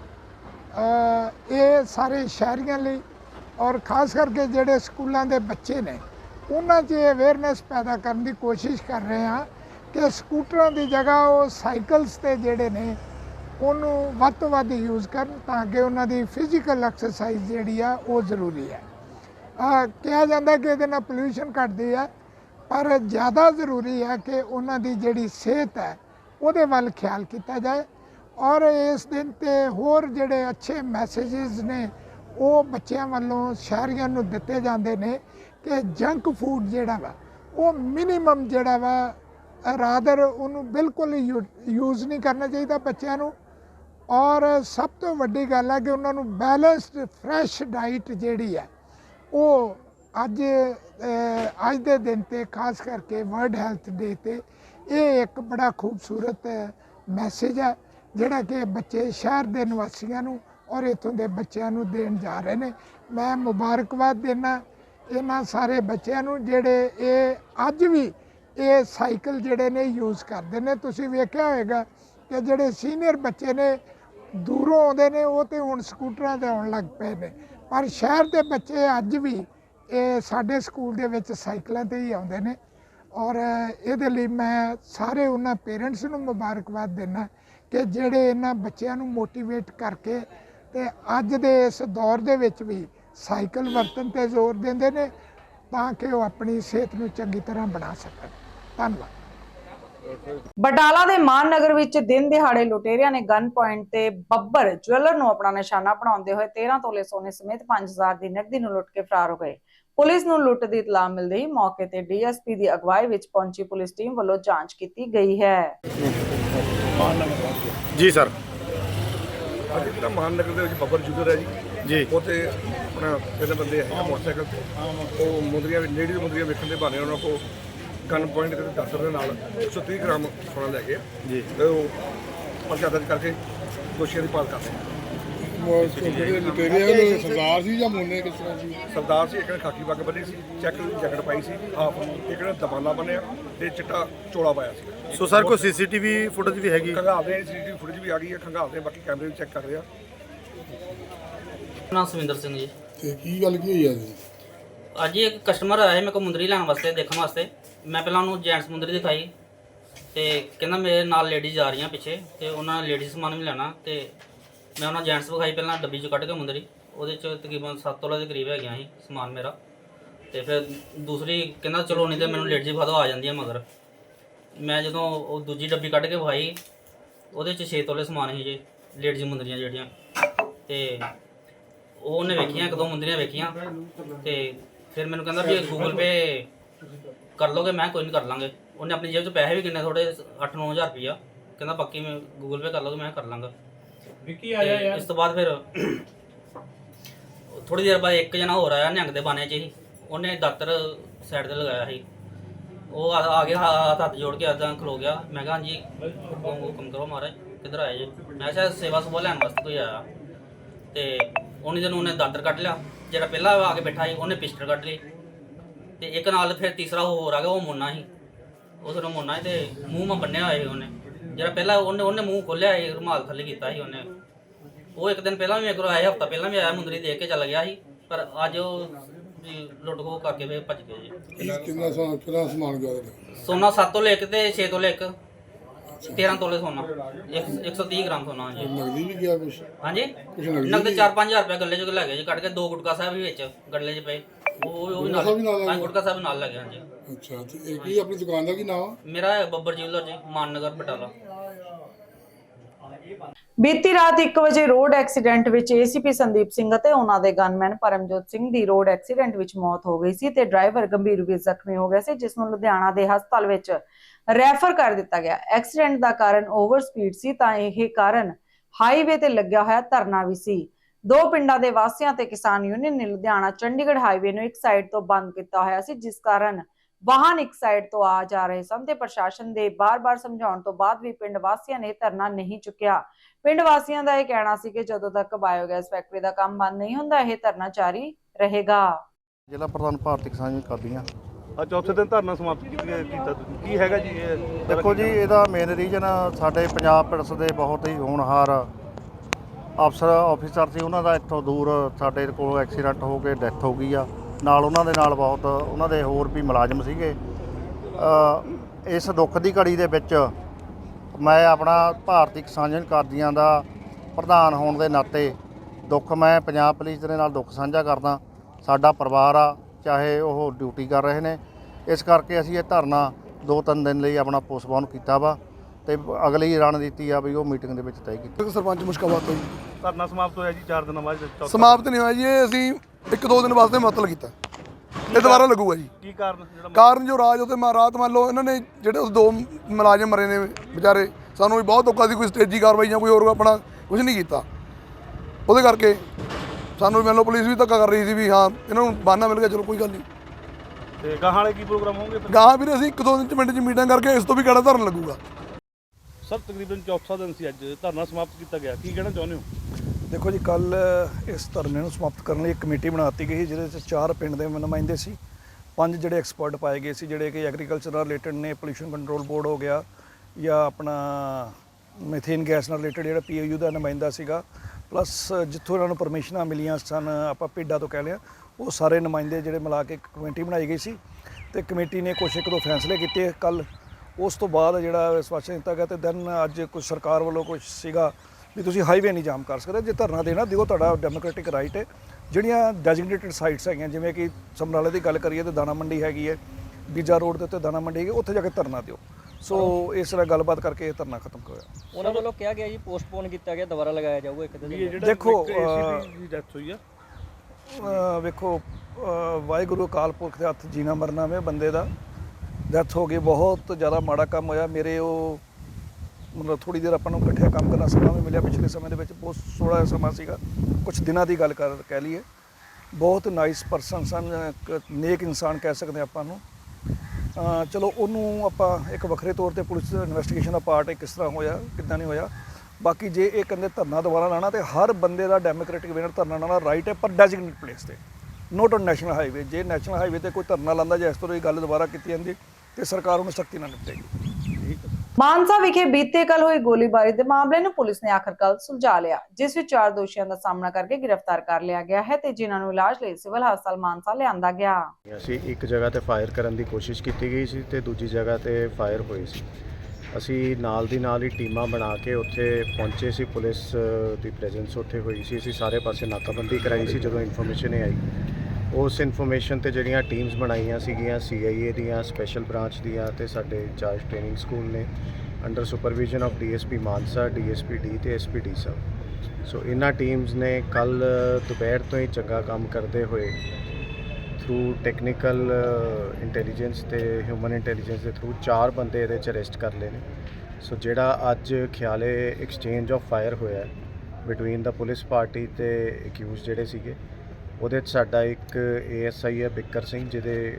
ਇਹ ਸਾਰੇ ਸ਼ਹਿਰੀਆਂ ਲਈ ਔਰ ਖਾਸ ਕਰਕੇ ਜਿਹੜੇ ਸਕੂਲਾਂ ਦੇ ਬੱਚੇ ਨੇ, ਉਹਨਾਂ 'ਚ ਅਵੇਅਰਨੈਸ ਪੈਦਾ ਕਰਨ ਦੀ ਕੋਸ਼ਿਸ਼ ਕਰ ਰਹੇ ਆ ਕਿ ਸਕੂਟਰਾਂ ਦੀ ਜਗ੍ਹਾ ਉਹ ਸਾਈਕਲਸ ਤੇ ਜਿਹੜੇ ਨੇ, ਉਹਨੂੰ ਵੱਧ ਤੋਂ ਵੱਧ ਯੂਜ਼ ਕਰਨ ਤਾਂ ਕਿ ਉਹਨਾਂ ਦੀ ਫਿਜ਼ੀਕਲ ਐਕਸਰਸਾਈਜ਼ ਜਿਹੜੀ ਆ, ਉਹ ਜ਼ਰੂਰੀ ਹੈ। ਆ ਕਿਹਾ ਜਾਂਦਾ ਕਿ ਇਹਦੇ ਨਾਲ ਪੋਲੂਸ਼ਨ ਘਟਦੀ ਹੈ ਪਰ ਜ਼ਿਆਦਾ ਜ਼ਰੂਰੀ ਹੈ ਕਿ ਉਹਨਾਂ ਦੀ ਜਿਹੜੀ ਸਿਹਤ ਹੈ, ਉਹਦੇ ਵੱਲ ਖਿਆਲ ਕੀਤਾ ਜਾਏ ਔਰ ਇਸ ਦਿਨ ਤੇ ਹੋਰ ਜਿਹੜੇ ਅੱਛੇ ਮੈਸੇजेस ਨੇ, ਉਹ ਬੱਚਿਆਂ ਵੱਲੋਂ ਸ਼ਹਿਰੀਆਂ ਨੂੰ ਦਿੱਤੇ ਜਾਂਦੇ ਨੇ ਕਿ ਜੰਕ ਫੂਡ ਜਿਹੜਾ ਵਾ, ਉਹ ਮਿਨੀਮਮ ਜਿਹੜਾ ਵਾ ਰਾਦਰ ਉਹਨੂੰ ਬਿਲਕੁਲ ਯੂਜ਼ ਨਹੀਂ ਕਰਨਾ ਚਾਹੀਦਾ ਬੱਚਿਆਂ ਨੂੰ ਔਰ ਸਭ ਤੋਂ ਵੱਡੀ ਗੱਲ ਹੈ ਕਿ ਉਹਨਾਂ ਨੂੰ ਬੈਲੈਂਸਡ ਫਰੈਸ਼ ਡਾਈਟ ਜਿਹੜੀ ਹੈ, ਉਹ ਅੱਜ ਅੱਜ ਦੇ ਦਿਨ ਤੇ ਖਾਸ ਕਰਕੇ ਵਰਲਡ ਹੈਲਥ ਡੇ ਤੇ ਇਹ ਇੱਕ ਬੜਾ ਖੂਬਸੂਰਤ ਮੈਸੇਜ ਹੈ, ਜਿਹੜਾ ਕਿ ਬੱਚੇ ਸ਼ਹਿਰ ਦੇ ਨਿਵਾਸੀਆਂ ਨੂੰ ਔਰ ਇਥੋਂ ਦੇ ਬੱਚਿਆਂ ਨੂੰ ਦੇਣ ਜਾ ਰਹੇ ਨੇ। ਮੈਂ ਮੁਬਾਰਕਬਾਦ ਦੇਣਾ ਇਹਨਾਂ ਸਾਰੇ ਬੱਚਿਆਂ ਨੂੰ ਜਿਹੜੇ ਇਹ ਅੱਜ ਵੀ ਇਹ ਸਾਈਕਲ ਜਿਹੜੇ ਨੇ ਯੂਜ਼ ਕਰਦੇ ਨੇ। ਤੁਸੀਂ ਵੇਖਿਆ ਹੋਵੇਗਾ ਕਿ ਜਿਹੜੇ ਸੀਨੀਅਰ ਬੱਚੇ ਨੇ, ਦੂਰੋਂ ਆਉਂਦੇ ਨੇ, ਉਹ ਤੇ ਹੁਣ ਸਕੂਟਰਾਂ ਤੇ ਆਉਣ ਲੱਗ ਪਏ ਨੇ। ਪਰ ਸ਼ਹਿਰ ਦੇ ਬੱਚੇ ਅੱਜ ਵੀ ਇਹ ਸਾਡੇ ਸਕੂਲ ਦੇ ਵਿੱਚ ਸਾਈਕਲਾਂ ਤੇ ਹੀ ਆਉਂਦੇ ਨੇ। ਔਰ ਇਹਦੇ ਲਈ ਮੈਂ ਸਾਰੇ ਉਹਨਾਂ ਪੇਰੈਂਟਸ ਨੂੰ ਮੁਬਾਰਕਬਾਦ ਦਿੰਦਾ ਕਿ ਜਿਹੜੇ ਇਹਨਾਂ ਬੱਚਿਆਂ ਨੂੰ ਮੋਟੀਵੇਟ ਕਰਕੇ ਤੇ ਅੱਜ ਦੇ ਇਸ ਦੌਰ ਦੇ ਵਿੱਚ ਵੀ ਸਾਈਕਲ ਵਰਤਨ ਤੇ ਜ਼ੋਰ ਦਿੰਦੇ ਨੇ ਤਾਂ ਕਿ ਉਹ ਆਪਣੀ ਸਿਹਤ ਨੂੰ ਚੰਗੀ ਤਰ੍ਹਾਂ ਬਣਾ ਸਕਣ। ਧੰਨਵਾਦ। ਬਟਾਲਾ ਦੇ ਮਾਨ ਨਗਰ ਵਿੱਚ ਦਿਨ ਦਿਹਾੜੇ ਲੁਟੇਰਿਆਂ ਨੇ ਗਨ ਪੁਆਇੰਟ ਤੇ ਬੱਬਰ ਜੁਐਲਰ ਨੂੰ ਆਪਣਾ ਨਿਸ਼ਾਨਾ ਬਣਾਉਂਦੇ ਹੋਏ 13 ਤੋਲੇ ਸੋਨੇ ਸਮੇਤ 5000 ਦੀ ਨਕਦੀ ਨੂੰ ਲੁੱਟ ਕੇ ਫਰਾਰ ਹੋ ਗਏ। ਪੁਲਿਸ ਨੂੰ ਲੁੱਟ ਦੀ ਇਤਲਾਹ ਮਿਲਦੇ ਹੀ ਮੌਕੇ ਤੇ ਡੀਐਸਪੀ ਦੀ ਅਗਵਾਈ ਵਿੱਚ ਪਹੁੰਚੀ ਪੁਲਿਸ ਟੀਮ ਵੱਲੋਂ ਜਾਂਚ ਕੀਤੀ ਗਈ ਹੈ। ਜੀ ਸਰ। ਅੱਜ ਜਿਹੜਾ ਮਾਨ ਨਗਰ ਦੇ ਵਿੱਚ ਬੱਬਰ ਜੁਗਰ ਹੈ ਜੀ। ਜੀ। ਉੱਥੇ ਆਪਣਾ ਤਿੰਨ ਬੰਦੇ ਹੈ ਮੋਟਰਸਾਈਕਲ ਤੇ ਉਹ ਮੁੰਦਰੀਆਂ ਲੇਡੀ ਮੁੰਦਰੀਆਂ ਵੇਖਣ ਦੇ ਬਹਾਨੇ ਉਹਨਾਂ ਕੋਲ ਗਨ ਪੁਆਇੰਟ ਤੇ ਦਾਤਰ ਦੇ ਨਾਲ। 130 ਗ੍ਰਾਮ ਸੋਨਾ ਲੈ ਗਏ। ਜੀ। ਤੇ ਉਹ ਪਰਚਾ ਦਰਜ ਕਰਕੇ ਦੋਸ਼ੀਆਂ ਦੀ ਭਾਲ ਕਰਦੇ ਸਰਦਾਰ ਸੀ ਜਾਂ ਮੋਨੇ ਕਿਸ ਤਰ੍ਹਾਂ ਸੀ ਸਰਦਾਰ ਸੀ ਇੱਕ ਨੇ ਖਾਕੀ ਪੱਗ ਬੰਨੀ ਸੀ ਚੈੱਕ ਜੈਕਟ ਪਾਈ ਸੀ ਹਾਫ ਇੱਕ ਨੇ ਦਬਾਨਾ ਬੰਨਿਆ ਤੇ ਚਿੱਟਾ ਚੋਲਾ ਪਾਇਆ ਸੀ। ਸੋ ਸਰ ਕੋਈ ਸੀਸੀਟੀਵੀ ਫੁਟੇਜ ਵੀ ਹੈਗੀ? ਖੰਗਾਲਦੇ ਸੀਸੀਟੀਵੀ ਫੁਟੇਜ ਵੀ ਆ ਗਈ ਹੈ ਖੰਗਾਲਦੇ ਬਾਕੀ ਕੈਮਰੇ ਵੀ ਚੈੱਕ ਕਰ ਰਹੇ ਆ। ਨਾਮ ਸਵਿੰਦਰ ਸਿੰਘ ਜੀ। ਤੇ ਕੀ ਗੱਲ ਕੀ ਹੋਈ ਆ ਜੀ? ਅੱਜ ਇੱਕ ਕਸਟਮਰ ਆਇਆ ਮੇਰੇ ਕੋਲ ਮੁੰਦਰੀ ਲੈਣ ਵਾਸਤੇ ਦੇਖਣ ਵਾਸਤੇ। ਮੈਂ ਪਹਿਲਾਂ ਉਹਨੂੰ ਜੈਂਟਸ ਮੁੰਦਰੀ ਦਿਖਾਈ ਤੇ ਕਹਿੰਦਾ ਮੇਰੇ ਨਾਲ ਲੇਡੀਜ਼ ਆ ਰਹੀਆਂ ਪਿੱਛੇ ਤੇ ਉਹਨਾਂ ਲੇਡੀਜ਼ ਸਮਾਨ ਵੀ ਲੈਣਾ ਤੇ ਮੈਂ ਉਹਨਾਂ ਜੈਂਟਸ ਵਿਖਾਈ ਪਹਿਲਾਂ ਡੱਬੀ ਚੋਂ ਕੱਢ ਕੇ ਮੁੰਦਰੀ। ਉਹਦੇ ਚ ਤਕਰੀਬਨ 7 ਤੋਲੇ ਦੇ ਕਰੀਬ ਹੈਗੀਆਂ ਸੀ ਸਮਾਨ ਮੇਰਾ। ਤੇ ਫਿਰ ਦੂਸਰੀ ਕਹਿੰਦਾ, ਚਲੋ ਨਹੀਂ ਤੇ ਮੈਨੂੰ ਲੇਟ ਜੀ ਫਾਦੋ ਆ ਜਾਂਦੀ ਹੈ ਮਗਰ। ਮੈਂ ਜਦੋਂ ਉਹ ਦੂਜੀ ਡੱਬੀ ਕੱਢ ਕੇ ਵਹਾਈ ਉਹਦੇ ਚ 6 ਤੋਲੇ ਸਮਾਨ ਸੀ ਜੇ ਲੇਟ ਜੀ ਮੁੰਦਰੀਆਂ ਜਿਹੜੀਆਂ। ਤੇ ਉਹ ਉਹਨੇ ਵੇਖੀਆਂ, ਇੱਕ ਦੋ ਮੁੰਦਰੀਆਂ ਵੇਖੀਆਂ। ਤੇ ਫਿਰ ਮੈਨੂੰ ਕਹਿੰਦਾ ਵੀ ਗੂਗਲ ਪੇ ਕਰ ਲੋਗੇ, ਮੈਂ ਕੋਈ ਨਹੀਂ ਕਰ ਲਾਂਗੇ। ਉਹਨੇ ਆਪਣੀ ਜੇਬ 'ਚ ਪੈਸੇ ਵੀ ਕਿੰਨੇ ਥੋੜੇ 8-9000 ਰੁਪਈਆ। ਕਹਿੰਦਾ ਬਾਕੀ ਮੈਂ ਗੂਗਲ ਪੇ ਕਰ ਲੋਗੇ, ਮੈਂ ਕਰ ਲਾਂਗਾ। ਵਿੱਕੀ ਆਇਆ ਤੇ ਯਾਰ। ਇਸ ਤੋਂ ਬਾਅਦ ਫਿਰ ਥੋੜੀ ਦੇਰ ਬਾਅਦ ਇੱਕ ਜਣਾ ਹੋਰ ਆਇਆ ਨਿਹੰਗ ਦੇ ਬਾਣੇ 'ਚ ਹੀ। ਉਹਨੇ ਦਾਤਰ ਸਾਈਡ ਤੇ ਲਗਾਇਆ ਸੀ। ਉਹ ਆ ਆ ਗਿਆ ਹੱਥ ਹੱਥ ਜੋੜ ਕੇ ਏਦਾਂ ਖਲੋ ਗਿਆ। ਮੈਂ ਕਿਹਾ ਹਾਂਜੀ ਹੁਕਮ ਹੁਕਮ ਕਰੋ ਮਹਾਰਾਜ ਕਿੱਧਰ ਆਏ ਜੀ? ਮੈਂ ਕਿਹਾ ਸੇਵਾ ਸੁਭਾ ਲੈਣ ਵਾਸਤੇ ਕੋਈ ਆਇਆ। ਤੇ ਉਹਨੇ ਜਦੋਂ ਉਹਨੇ ਦਾਤਰ ਕੱਢ ਲਿਆ ਜਿਹੜਾ ਪਹਿਲਾਂ ਆ ਕੇ ਬੈਠਾ ਸੀ ਉਹਨੇ ਪਿਸਟਲ ਕੱਢ ਲਈ। ਤੇ ਇੱਕ ਨਾਲ ਫਿਰ ਤੀਸਰਾ ਹੋਰ ਆ ਗਿਆ ਉਹ ਮੁੰਨਾ ਸੀ। ਉਹ ਫਿਰ ਮੁੰਨਾ ਸੀ ਤੇ ਮੂੰਹ ਮਾ ਬੰਨਿਆ ਹੋਇਆ ਸੀ ਉਹਨੇ। ਜਿਹੜਾ ਪਹਿਲਾਂ ਉਹਨੇ ਉਹਨੇ ਮੂੰਹ ਖੋਲਿਆ ਸੀ ਰੁਮਾਲ ਥੱਲੇ ਕੀਤਾ ਸੀ ਉਹਨੇ। ਉਹ ਇੱਕ ਦਿਨ ਪਹਿਲਾਂ ਵੀ ਮੇਰੇ ਕੋਲ ਆਇਆ ਹਫਤਾ ਪਹਿਲਾਂ ਵੀ ਆਇਆ ਮੁੰਦਰੀ ਦੇਖ ਕੇ ਚਲਾ ਗਿਆ ਸੀ। ਪਰ ਅੱਜ ਉਹ ਵੀ ਲੁੱਟ ਖੋਹ ਕਰਕੇ ਫਿਰ ਭੱਜ ਗਏ ਜੀ। ਕਿੰਨਾ ਸਮਾਨ ਕਿੰਨਾ ਸਮਾਨ ਗਿਆ ਉਹਦਾ? ਸੋਨਾ 7 ਤੋਂ ਲੈ ਕੇ ਤੇ 6 ਤੋਂ ਲੈ ਕੇ 13 ਤੋਲੇ ਸੋਨਾ। ਇੱਕ- 130 ਗ੍ਰਾਮ ਸੋਨਾ ਜੀ ਨਗਦੀ ਵੀ ਗਿਆ ਕੁਛ? ਹਾਂਜੀ? ਕੁਛ ਨਗਦੀ ਨਗਦ ਵੀ? 4-5000 ਰੁਪਏ ਗੱਲੇ ਚੋਂ ਲੈ ਗਏ ਜੀ। ਕੱਢ ਕੇ ਦੋ ਗੁਟਕਾ ਸਾਹਿਬ ਵੀ ਵਿੱਚ ਗੱਲੇ 'ਚ ਪਏ। ਉਹ ਉਹ ਵੀ ਗੁਟਕਾ ਸਾਹਿਬ ਵੀ ਨਾਲ ਨਾਲ ਲੈ ਹਾਂ ਗਏ? ਗੁਟਕਾ ਸਾਹਿਬ ਨਾਲ ਲੱਗੇ ਹਾਂਜੀ। ਅੱਛਾ ਤੇ ਇਹ ਕੀ ਆਪਣੀ ਦੁਕਾਨ ਦਾ ਕੀ ਨਾਮ ਮੇਰਾ ਹੈ ਬੱਬਰ ਜਿਊਲਰ ਜੀ ਮਾਨਨਗਰ ਬਟਾਲਾ। ਬੀਤੀ ਰਾਤ 1 ਵਜੇ ਰੋਡ ਐਕਸੀਡੈਂਟ ਵਿੱਚ ਏਸੀਪੀ ਸੰਦੀਪ ਸਿੰਘ ਅਤੇ ਉਹਨਾਂ ਦੇ ਗਨਮੈਨ ਪਰਮਜੋਤ ਸਿੰਘ ਦੀ ਰੋਡ ਐਕਸੀਡੈਂਟ ਵਿੱਚ ਮੌਤ ਹੋ ਗਈ ਸੀ ਤੇ ਡਰਾਈਵਰ ਗੰਭੀਰ ਰੂਪ ਵਿੱਚ ਜ਼ਖਮੀ ਹੋ ਗਿਆ ਸੀ, ਜਿਸ ਨੂੰ ਲੁਧਿਆਣਾ ਦੇ ਹਸਪਤਾਲ ਵਿੱਚ ਰੈਫਰ ਕਰ ਦਿੱਤਾ ਗਿਆ। ਐਕਸੀਡੈਂਟ ਦਾ ਕਾਰਨ ਓਵਰ ਸਪੀਡ ਸੀ ਤਾਂ ਇਹ ਕਾਰਨ ਹਾਈਵੇ ਤੇ ਲੱਗਿਆ ਹੋਇਆ ਧਰਨਾ ਵੀ ਸੀ। ਦੋ ਪਿੰਡਾਂ ਦੇ ਵਾਸੀਆਂ ਤੇ ਕਿਸਾਨ ਯੂਨੀਅਨ ਨੇ ਲੁਧਿਆਣਾ ਚੰਡੀਗੜ੍ਹ ਹਾਈਵੇ ਨੂੰ ਇੱਕ ਸਾਈਡ ਤੋਂ ਬੰਦ ਕੀਤਾ ਹੋਇਆ ਸੀ, ਜਿਸ ਕਾਰਨ ਵਾਹਨ ਇੱਕ ਸਾਈਡ ਤੋਂ ਆ ਜਾ ਰਹੇ ਸਨ ਤੇ ਪ੍ਰਸ਼ਾਸਨ ਦੇ ਬਾਰ-ਬਾਰ ਸਮਝਾਉਣ ਤੋਂ ਬਾਅਦ ਵੀ ਪਿੰਡ ਵਾਸੀਆਂ ਨੇ ਧਰਨਾ ਨਹੀਂ ਚੁੱਕਿਆ। ਪਿੰਡ ਵਾਸੀਆਂ ਦਾ ਇਹ ਕਹਿਣਾ ਸੀ ਕਿ ਜਦੋਂ ਤੱਕ ਬਾਇਓਗੈਸ ਫੈਕਟਰੀ ਦਾ ਕੰਮ ਬੰਦ ਨਹੀਂ ਹੁੰਦਾ ਇਹ ਧਰਨਾ ਜਾਰੀ ਰਹੇਗਾ। ਜ਼ਿਲ੍ਹਾ ਪ੍ਰਧਾਨ ਭਾਰਤੀ ਕਿਸਾਨ ਯੂਨੀਅਨ ਕਰਦੀਆਂ ਅੱਜ ਚੌਥੇ ਦਿਨ ਧਰਨਾ ਸਮਾਪਤ ਕੀ- ਕੀਤਾ ਤੁਸੀਂ? ਕੀ ਹੈਗਾ ਜੀ ਇਹ? ਦੇਖੋ ਜੀ ਇਹਦਾ ਮੇਨ ਰੀਜਨ ਸਾਡੇ ਪੰਜਾਬ ਪੁਲਿਸ ਦੇ ਬਹੁਤ ਹੀ ਹੋਣਹਾਰ ਅਫਸਰ ਆਫੀਸਰ ਸੀ। ਉਹਨਾਂ ਦਾ ਇੱਥੋਂ ਦੂਰ ਸਾਡੇ ਕੋਲ ਐਕਸੀਡੈਂਟ ਹੋ ਕੇ ਡੈਥ ਹੋ ਗਈ ਆ। ਨਾਲ ਉਹਨਾਂ ਦੇ ਨਾਲ ਬਹੁਤ ਉਹਨਾਂ ਦੇ ਹੋਰ ਵੀ ਮੁਲਾਜ਼ਮ ਸੀਗੇ। ਅ, ਇਸ ਦੁੱਖ ਦੀ ਘੜੀ ਦੇ ਵਿੱਚ ਮੈਂ ਆਪਣਾ ਭਾਰਤੀ ਕਿਸਾਨ ਕਾਦੀਆਂ ਦਾ ਪ੍ਰਧਾਨ ਹੋਣ ਦੇ ਨਾਤੇ ਦੁੱਖ ਮੈਂ ਪੰਜਾਬ ਪੁਲਿਸ ਦੇ ਨਾਲ ਦੁੱਖ ਸਾਂਝਾ ਕਰਦਾ। ਸਾਡਾ ਪਰਿਵਾਰ ਆ ਚਾਹੇ ਉਹ ਡਿਊਟੀ ਕਰ ਰਹੇ ਨੇ। ਇਸ ਕਰਕੇ ਅਸੀਂ ਇਹ ਧਰਨਾ ਦੋ ਤਿੰਨ ਦਿਨ ਲਈ ਆਪਣਾ ਪੋਸਟਪੋਨ ਕੀਤਾ ਵਾ ਤੇ ਅਗਲੀ ਰਣਨੀਤੀ ਆ ਵੀ ਉਹ ਮੀਟਿੰਗ ਦੇ ਵਿੱਚ ਤੈਅ ਕੀਤੀ। ਸਰਪੰਚ ਮੁਸ਼ਕਾਬਾਦ ਤੋਂ ਧਰਨਾ ਸਮਾਪਤ ਹੋਇਆ ਜੀ 4 ਦਿਨਾਂ ਬਾਅਦ ਸਮਾਪਤ ਨਹੀਂ ਹੋਇਆ ਜੀ ਇਹ ਅਸੀਂ ਇੱਕ ਦੋ ਦਿਨ ਵਾਸਤੇ ਮੁਅੱਤਲ ਕੀਤਾ। ਇਹ ਦੁਬਾਰਾ ਲੱਗੂਗਾ ਜੀ। ਕੀ ਕਾਰਨ ਜਿਹੜਾ ਕਾਰਨ ਜੋ ਰਾਜ ਉਤੇ ਮੈਂ ਰਾਤ ਮੰਨ ਲਓ ਇਹਨਾਂ ਨੇ ਜਿਹੜੇ ਉਸ ਦੋ ਮੁਲਾਜ਼ਮ ਮਰੇ ਨੇ ਵਿਚਾਰੇ ਸਾਨੂੰ ਵੀ ਬਹੁਤ ਔਖਾ ਸੀ ਕੋਈ ਸਟੇਜੀ ਕਾਰਵਾਈ ਜਾਂ ਕੋਈ ਹੋਰ ਆਪਣਾ ਕੁਝ ਨਹੀਂ ਕੀਤਾ। ਉਹਦੇ ਕਰਕੇ ਸਾਨੂੰ ਵੀ ਮੰਨ ਲਓ ਪੁਲਿਸ ਵੀ ਧੱਕਾ ਕਰ ਰਹੀ ਸੀ ਵੀ ਹਾਂ ਇਹਨਾਂ ਨੂੰ ਬਾਨਾ ਮਿਲ ਗਿਆ ਚਲੋ ਕੋਈ ਗੱਲ ਨਹੀਂ। ਤੇ ਗਾਹਾਂ ਵਾਲੇ ਕੀ ਪ੍ਰੋਗਰਾਮ ਹੋਣਗੇ ਫਿਰ? ਗਾਹਾਂ ਵੀਰੇ ਅਸੀਂ ਇੱਕ ਦੋ ਦਿਨ ਚ ਮਿੰਟ ਚ ਮੀਟਿੰਗ ਕਰਕੇ ਇਸ ਤੋਂ ਵੀ ਕਿਹੜਾ ਧਰਨ ਲੱਗੂਗਾ। ਸਰ ਤਕਰੀਬਨ ਚੌਥਾ ਦਿਨ ਸੀ ਅੱਜ ਧਰਨਾ ਸਮਾਪਤ ਕੀਤਾ ਗਿਆ। ਕੀ ਕਹਿਣਾ ਚਾਹੁੰਦੇ ਹੋ? ਦੇਖੋ ਜੀ ਕੱਲ ਇਸ ਧਰਨੇ ਨੂੰ ਸਮਾਪਤ ਕਰਨ ਲਈ ਇੱਕ ਕਮੇਟੀ ਬਣਾ ਦਿੱਤੀ ਗਈ ਸੀ, ਜਿਹਦੇ ਵਿੱਚ ਚਾਰ ਪਿੰਡ ਦੇ ਨੁਮਾਇੰਦੇ ਸੀ। ਪੰਜ ਜਿਹੜੇ ਐਕਸਪਰਟ ਪਾਏ ਗਏ ਸੀ ਜਿਹੜੇ ਕਿ ਐਗਰੀਕਲਚਰ ਨਾਲ ਰਿਲੇਟਡ ਨੇ ਪੋਲੂਸ਼ਨ ਕੰਟਰੋਲ ਬੋਰਡ ਹੋ ਗਿਆ ਜਾਂ ਆਪਣਾ ਮੈਥੇਨ ਗੈਸ ਨਾਲ ਰਿਲੇਟਡ ਜਿਹੜਾ ਪੀਏਯੂ ਦਾ ਨੁਮਾਇੰਦਾ ਸੀਗਾ। ਪਲੱਸ ਜਿੱਥੋਂ ਇਹਨਾਂ ਨੂੰ ਪਰਮਿਸ਼ਨਾਂ ਮਿਲੀਆਂ ਸਨ ਆਪਾਂ ਭੇਡਾਂ ਤੋਂ ਕਹਿ ਲਿਆ ਉਹ ਸਾਰੇ ਨੁਮਾਇੰਦੇ ਜਿਹੜੇ ਮਿਲਾ ਕੇ ਇੱਕ ਕਮੇਟੀ ਬਣਾਈ ਗਈ ਸੀ। ਤੇ ਕਮੇਟੀ ਨੇ ਕੁਛ ਇੱਕ ਦੋ ਫੈਸਲੇ ਕੀਤੇ ਕੱਲ ਉਸ ਤੋਂ ਬਾਅਦ ਜਿਹੜਾ ਸਵਾਸ਼ਨ ਦਿੱਤਾ ਗਿਆ ਤੇ ਦੈਨ ਅੱਜ ਕੁਝ ਸਰਕਾਰ ਵੱਲੋਂ ਕੁਝ ਸੀਗਾ ਵੀ ਤੁਸੀਂ ਹਾਈਵੇ ਨਹੀਂ ਜਾਮ ਕਰ ਸਕਦੇ ਜੇ ਧਰਨਾ ਦੇਣਾ ਦਿਓ ਤੁਹਾਡਾ ਡੈਮੋਕ੍ਰੈਟਿਕ ਰਾਈਟ ਹੈ। ਜਿਹੜੀਆਂ ਡੈਜ਼ਿਗਨੇਟਿਡ ਸਾਈਟਸ ਹੈਗੀਆਂ ਜਿਵੇਂ ਕਿ ਸਮਰਾਲੇ ਦੀ ਗੱਲ ਕਰੀਏ ਤੇ ਦਾਣਾ ਮੰਡੀ ਹੈਗੀ ਹੈ ਬੀਜਾ ਰੋਡ ਦੇ ਉੱਤੇ ਦਾਣਾ ਮੰਡੀ ਹੈਗੀ ਉੱਥੇ ਜਾ ਕੇ ਧਰਨਾ ਦਿਓ। ਸੋ ਇਸ ਤਰ੍ਹਾਂ ਗੱਲਬਾਤ ਕਰਕੇ ਇਹ ਧਰਨਾ ਖਤਮ ਹੋਇਆ। ਉਹਨਾਂ ਵੱਲੋਂ ਕਿਹਾ ਗਿਆ ਜੀ ਪੋਸਟਪੋਨ ਕੀਤਾ ਗਿਆ ਦੁਬਾਰਾ ਲਗਾਇਆ ਜਾਊਗਾ ਇੱਕ ਦਿਨ ਦੇਖੋ, ਦੀ ਡੈਥ ਹੋਈ ਆ। ਵੇਖੋ ਵਾਹਿਗੁਰੂ ਅਕਾਲ ਪੁਰਖ ਦੇ ਹੱਥ ਜੀਣਾ ਮਰਨਾ ਵੇ ਬੰਦੇ ਦਾ। ਡੈਥ ਹੋ ਗਈ ਬਹੁਤ ਜ਼ਿਆਦਾ ਮਾੜਾ ਕੰਮ ਹੋਇਆ। ਮੇਰੇ ਉਹ ਮਤਲਬ ਥੋੜੀ ਦੇਰ ਆਪਾਂ ਨੂੰ ਇਕੱਠਿਆ ਕੰਮ ਕਰਨਾ ਸਮਾਂ ਵੀ ਮਿਲਿਆ। ਪਿਛਲੇ ਸਮੇਂ ਦੇ ਵਿੱਚ ਬਹੁਤ ਸੋਹਣਾ ਸਮਾਂ ਸੀਗਾ। ਕੁਝ ਦਿਨਾਂ ਦੀ ਗੱਲ ਕਰ, ਕਹਿ ਲਈਏ। ਬਹੁਤ ਨਾਈਸ ਪਰਸਨ ਸਨ, ਇੱਕ ਨੇਕ ਇਨਸਾਨ ਕਹਿ ਸਕਦੇ ਹਾਂ ਆਪਾਂ ਨੂੰ। ਚਲੋ, ਉਹਨੂੰ ਆਪਾਂ ਇੱਕ ਵੱਖਰੇ ਤੌਰ ਤੇ ਪੁਲਿਸ ਇਨਵੈਸਟੀਗੇਸ਼ਨ ਦਾ ਪਾਰਟ ਹੈ ਕਿਸ ਤਰ੍ਹਾਂ ਹੋਇਆ, ਕਿੱਦਾਂ ਨਹੀਂ ਹੋਇਆ। ਬਾਕੀ ਜੇ ਇਹ ਕਹਿੰਦੇ ਧਰਨਾ ਦੁਬਾਰਾ ਲਾਣਾ ਤੇ ਹਰ ਬੰਦੇ ਦਾ ਡੈਮੋਕ੍ਰੈਟਿਕ ਵੇ ਨਾਲ ਧਰਨਾ ਲਾਣਾ ਰਾਈਟ ਹੈ, ਪਰ ਡੈਜ਼ਿਗਨੇਟ ਪਲੇਸ ਤੇ। ਨੋਟ ਔਨ ਨੈਸ਼ਨਲ ਹਾਈਵੇ ਜੇ ਨੈਸ਼ਨਲ ਹਾਈਵੇ ਤੇ ਕੋਈ ਧਰਨਾ ਲਾਉਂਦਾ ਜਾਂ ਇਸ ਤਰ੍ਹਾਂ ਦੀ ਗੱਲ ਦੁਬਾਰਾ ਕੀਤੀ ਜਾਂਦੀ ਤੇ ਸਰਕਾਰ ਉਹਨੂੰ ਸਖਤੀ ਨਾਲ ਨਿਪਟੇਗੀ। ਮਾਨਸਾ ਵਿਖੇ ਬੀਤੇ ਕੱਲ ਹੋਈ ਗੋਲੀਬਾਰੀ ਦੇ ਮਾਮਲੇ ਨੂੰ ਪੁਲਿਸ ਨੇ ਆਖਰਕਾਰ ਸੁਲਝਾ ਲਿਆ, ਜਿਸ ਵਿੱਚ ਚਾਰ ਦੋਸ਼ੀਆਂ ਦਾ ਸਾਹਮਣਾ ਕਰਕੇ ਗ੍ਰਿਫਤਾਰ ਕਰ ਲਿਆ ਗਿਆ ਹੈ ਤੇ ਜਿਨ੍ਹਾਂ ਨੂੰ ਇਲਾਜ ਲਈ ਸਿਵਲ ਹਸਪਤਾਲ ਮਾਨਸਾ ਲਿਆਂਦਾ ਗਿਆ। ਅਸੀਂ ਇੱਕ ਜਗ੍ਹਾ ਤੇ ਫਾਇਰ ਕਰਨ ਦੀ ਕੋਸ਼ਿਸ਼ ਕੀਤੀ ਗਈ ਸੀ ਤੇ ਦੂਜੀ ਜਗ੍ਹਾ ਤੇ ਫਾਇਰ ਹੋਈ ਸੀ। ਅਸੀਂ ਨਾਲ ਦੀ ਨਾਲ ਹੀ ਟੀਮਾਂ ਬਣਾ ਕੇ ਉੱਥੇ ਪਹੁੰਚੇ ਸੀ, ਪੁਲਿਸ ਦੀ ਪ੍ਰੈਜ਼ੈਂਸ ਉੱਥੇ ਹੋਈ ਸੀ। ਅਸੀਂ ਸਾਰੇ ਪਾਸੇ ਨਾਕਾਬੰਦੀ ਕਰਾਈ ਸੀ ਜਦੋਂ ਇਨਫੋਰਮੇਸ਼ਨ ਆਈ। ਉਸ ਇਨਫੋਰਮੇਸ਼ਨ ਤੇ ਜਿਹੜੀਆਂ ਟੀਮਸ ਬਣਾਈਆਂ ਸੀਗੀਆਂ ਸੀਆਈਏ ਦੀਆਂ ਸਪੈਸ਼ਲ ਬ੍ਰਾਂਚ ਦੀਆਂ ਤੇ ਸਾਡੇ ਇੰਚਾਰਜ ਟ੍ਰੇਨਿੰਗ ਸਕੂਲ ਨੇ under supervision of DSP Mansa DSP D ਤੇ ਐਸਪੀਡੀ ਸਾਹਿਬ ਸੋ ਇਹਨਾਂ ਟੀਮਸ ਨੇ ਕੱਲ ਦੁਪਹਿਰ ਤੋਂ ਹੀ ਚੰਗਾ ਕੰਮ ਕਰਦੇ ਹੋਏ ਥਰੂ ਟੈਕਨੀਕਲ ਇੰਟੈਲੀਜੈਂਸ ਤੇ ਹਿਊਮਨ ਇੰਟੈਲੀਜੈਂਸ ਦੇ ਥਰੂ ਚਾਰ ਬੰਦੇ ਇਹਦੇ ਚ ਅਰੈਸਟ ਕਰ ਲਏ ਨੇ। ਸੋ ਜਿਹੜਾ ਅੱਜ ਖਿਆਲੇ ਐਕਸਚੇਂਜ ਆਫ ਫਾਇਰ ਹੋਇਆ ਬਿਟਵੀਨ ਦਾ ਪੁਲਿਸ ਪਾਰਟੀ ਤੇ ਅਕਿਊਜ਼ ਜਿਹੜੇ ਸੀਗੇ ਉਹਦੇ 'ਚ ਸਾਡਾ ਇੱਕ ਏਐਸਆਈ ਹੈ ਬਿੱਕਰ ਸਿੰਘ, ਜਿਹਦੇ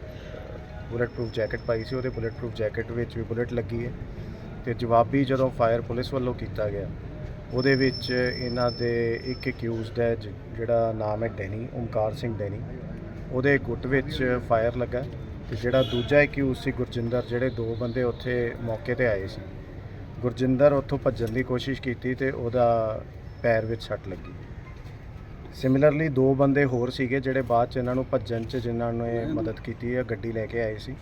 ਬੁਲੇਟ ਪ੍ਰੂਫ ਜੈਕਟ ਪਾਈ ਸੀ, ਉਹਦੇ ਬੁਲੇਟ ਪ੍ਰੂਫ ਜੈਕਟ ਵਿੱਚ ਵੀ ਬੁਲੇਟ ਲੱਗੀ ਹੈ ਤੇ ਜਵਾਬੀ ਜਦੋਂ ਫਾਇਰ ਪੁਲਿਸ ਵੱਲੋਂ ਕੀਤਾ ਗਿਆ, ਉਹਦੇ ਵਿੱਚ ਇਹਨਾਂ ਦੇ ਇੱਕ ਅਕਿਊਜ਼ਡ ਹੈ, ਜ- ਜਿਹੜਾ ਨਾਮ ਹੈ ਡੈਨੀ, ਓਮਕਾਰ ਸਿੰਘ ਡੈਨੀ, ਉਹਦੇ ਗੁੱਟ ਵਿੱਚ ਫਾਇਰ ਲੱਗਾ ਤੇ ਜਿਹੜਾ ਦੂਜਾ ਅਕਿਊਜ਼ ਸੀ ਗੁਰਜਿੰਦਰ, ਜਿਹੜੇ ਦੋ ਬੰਦੇ ਉੱਥੇ ਮੌਕੇ ਤੇ ਆਏ ਸੀ। ਗੁਰਜਿੰਦਰ ਉੱਥੋਂ ਭੱਜਣ ਦੀ ਕੋਸ਼ਿਸ਼ ਕੀਤੀ ਤੇ ਉਹਦਾ ਪੈਰ ਵਿੱਚ ਸੱਟ ਲੱਗੀ। ਸਿਮਿਲਰਲੀ ਦੋ ਬੰਦੇ ਹੋਰ ਸੀਗੇ ਜਿਹੜੇ ਬਾਅਦ ਚ ਇਹਨਾਂ ਨੂੰ ਭੱਜਣ ਚ ਜਿਨ੍ਹਾਂ ਨੇ ਮਦਦ ਕੀਤੀ ਹੈ, ਗੱਡੀ ਲੈ ਕੇ ਆਏ ਸੀ।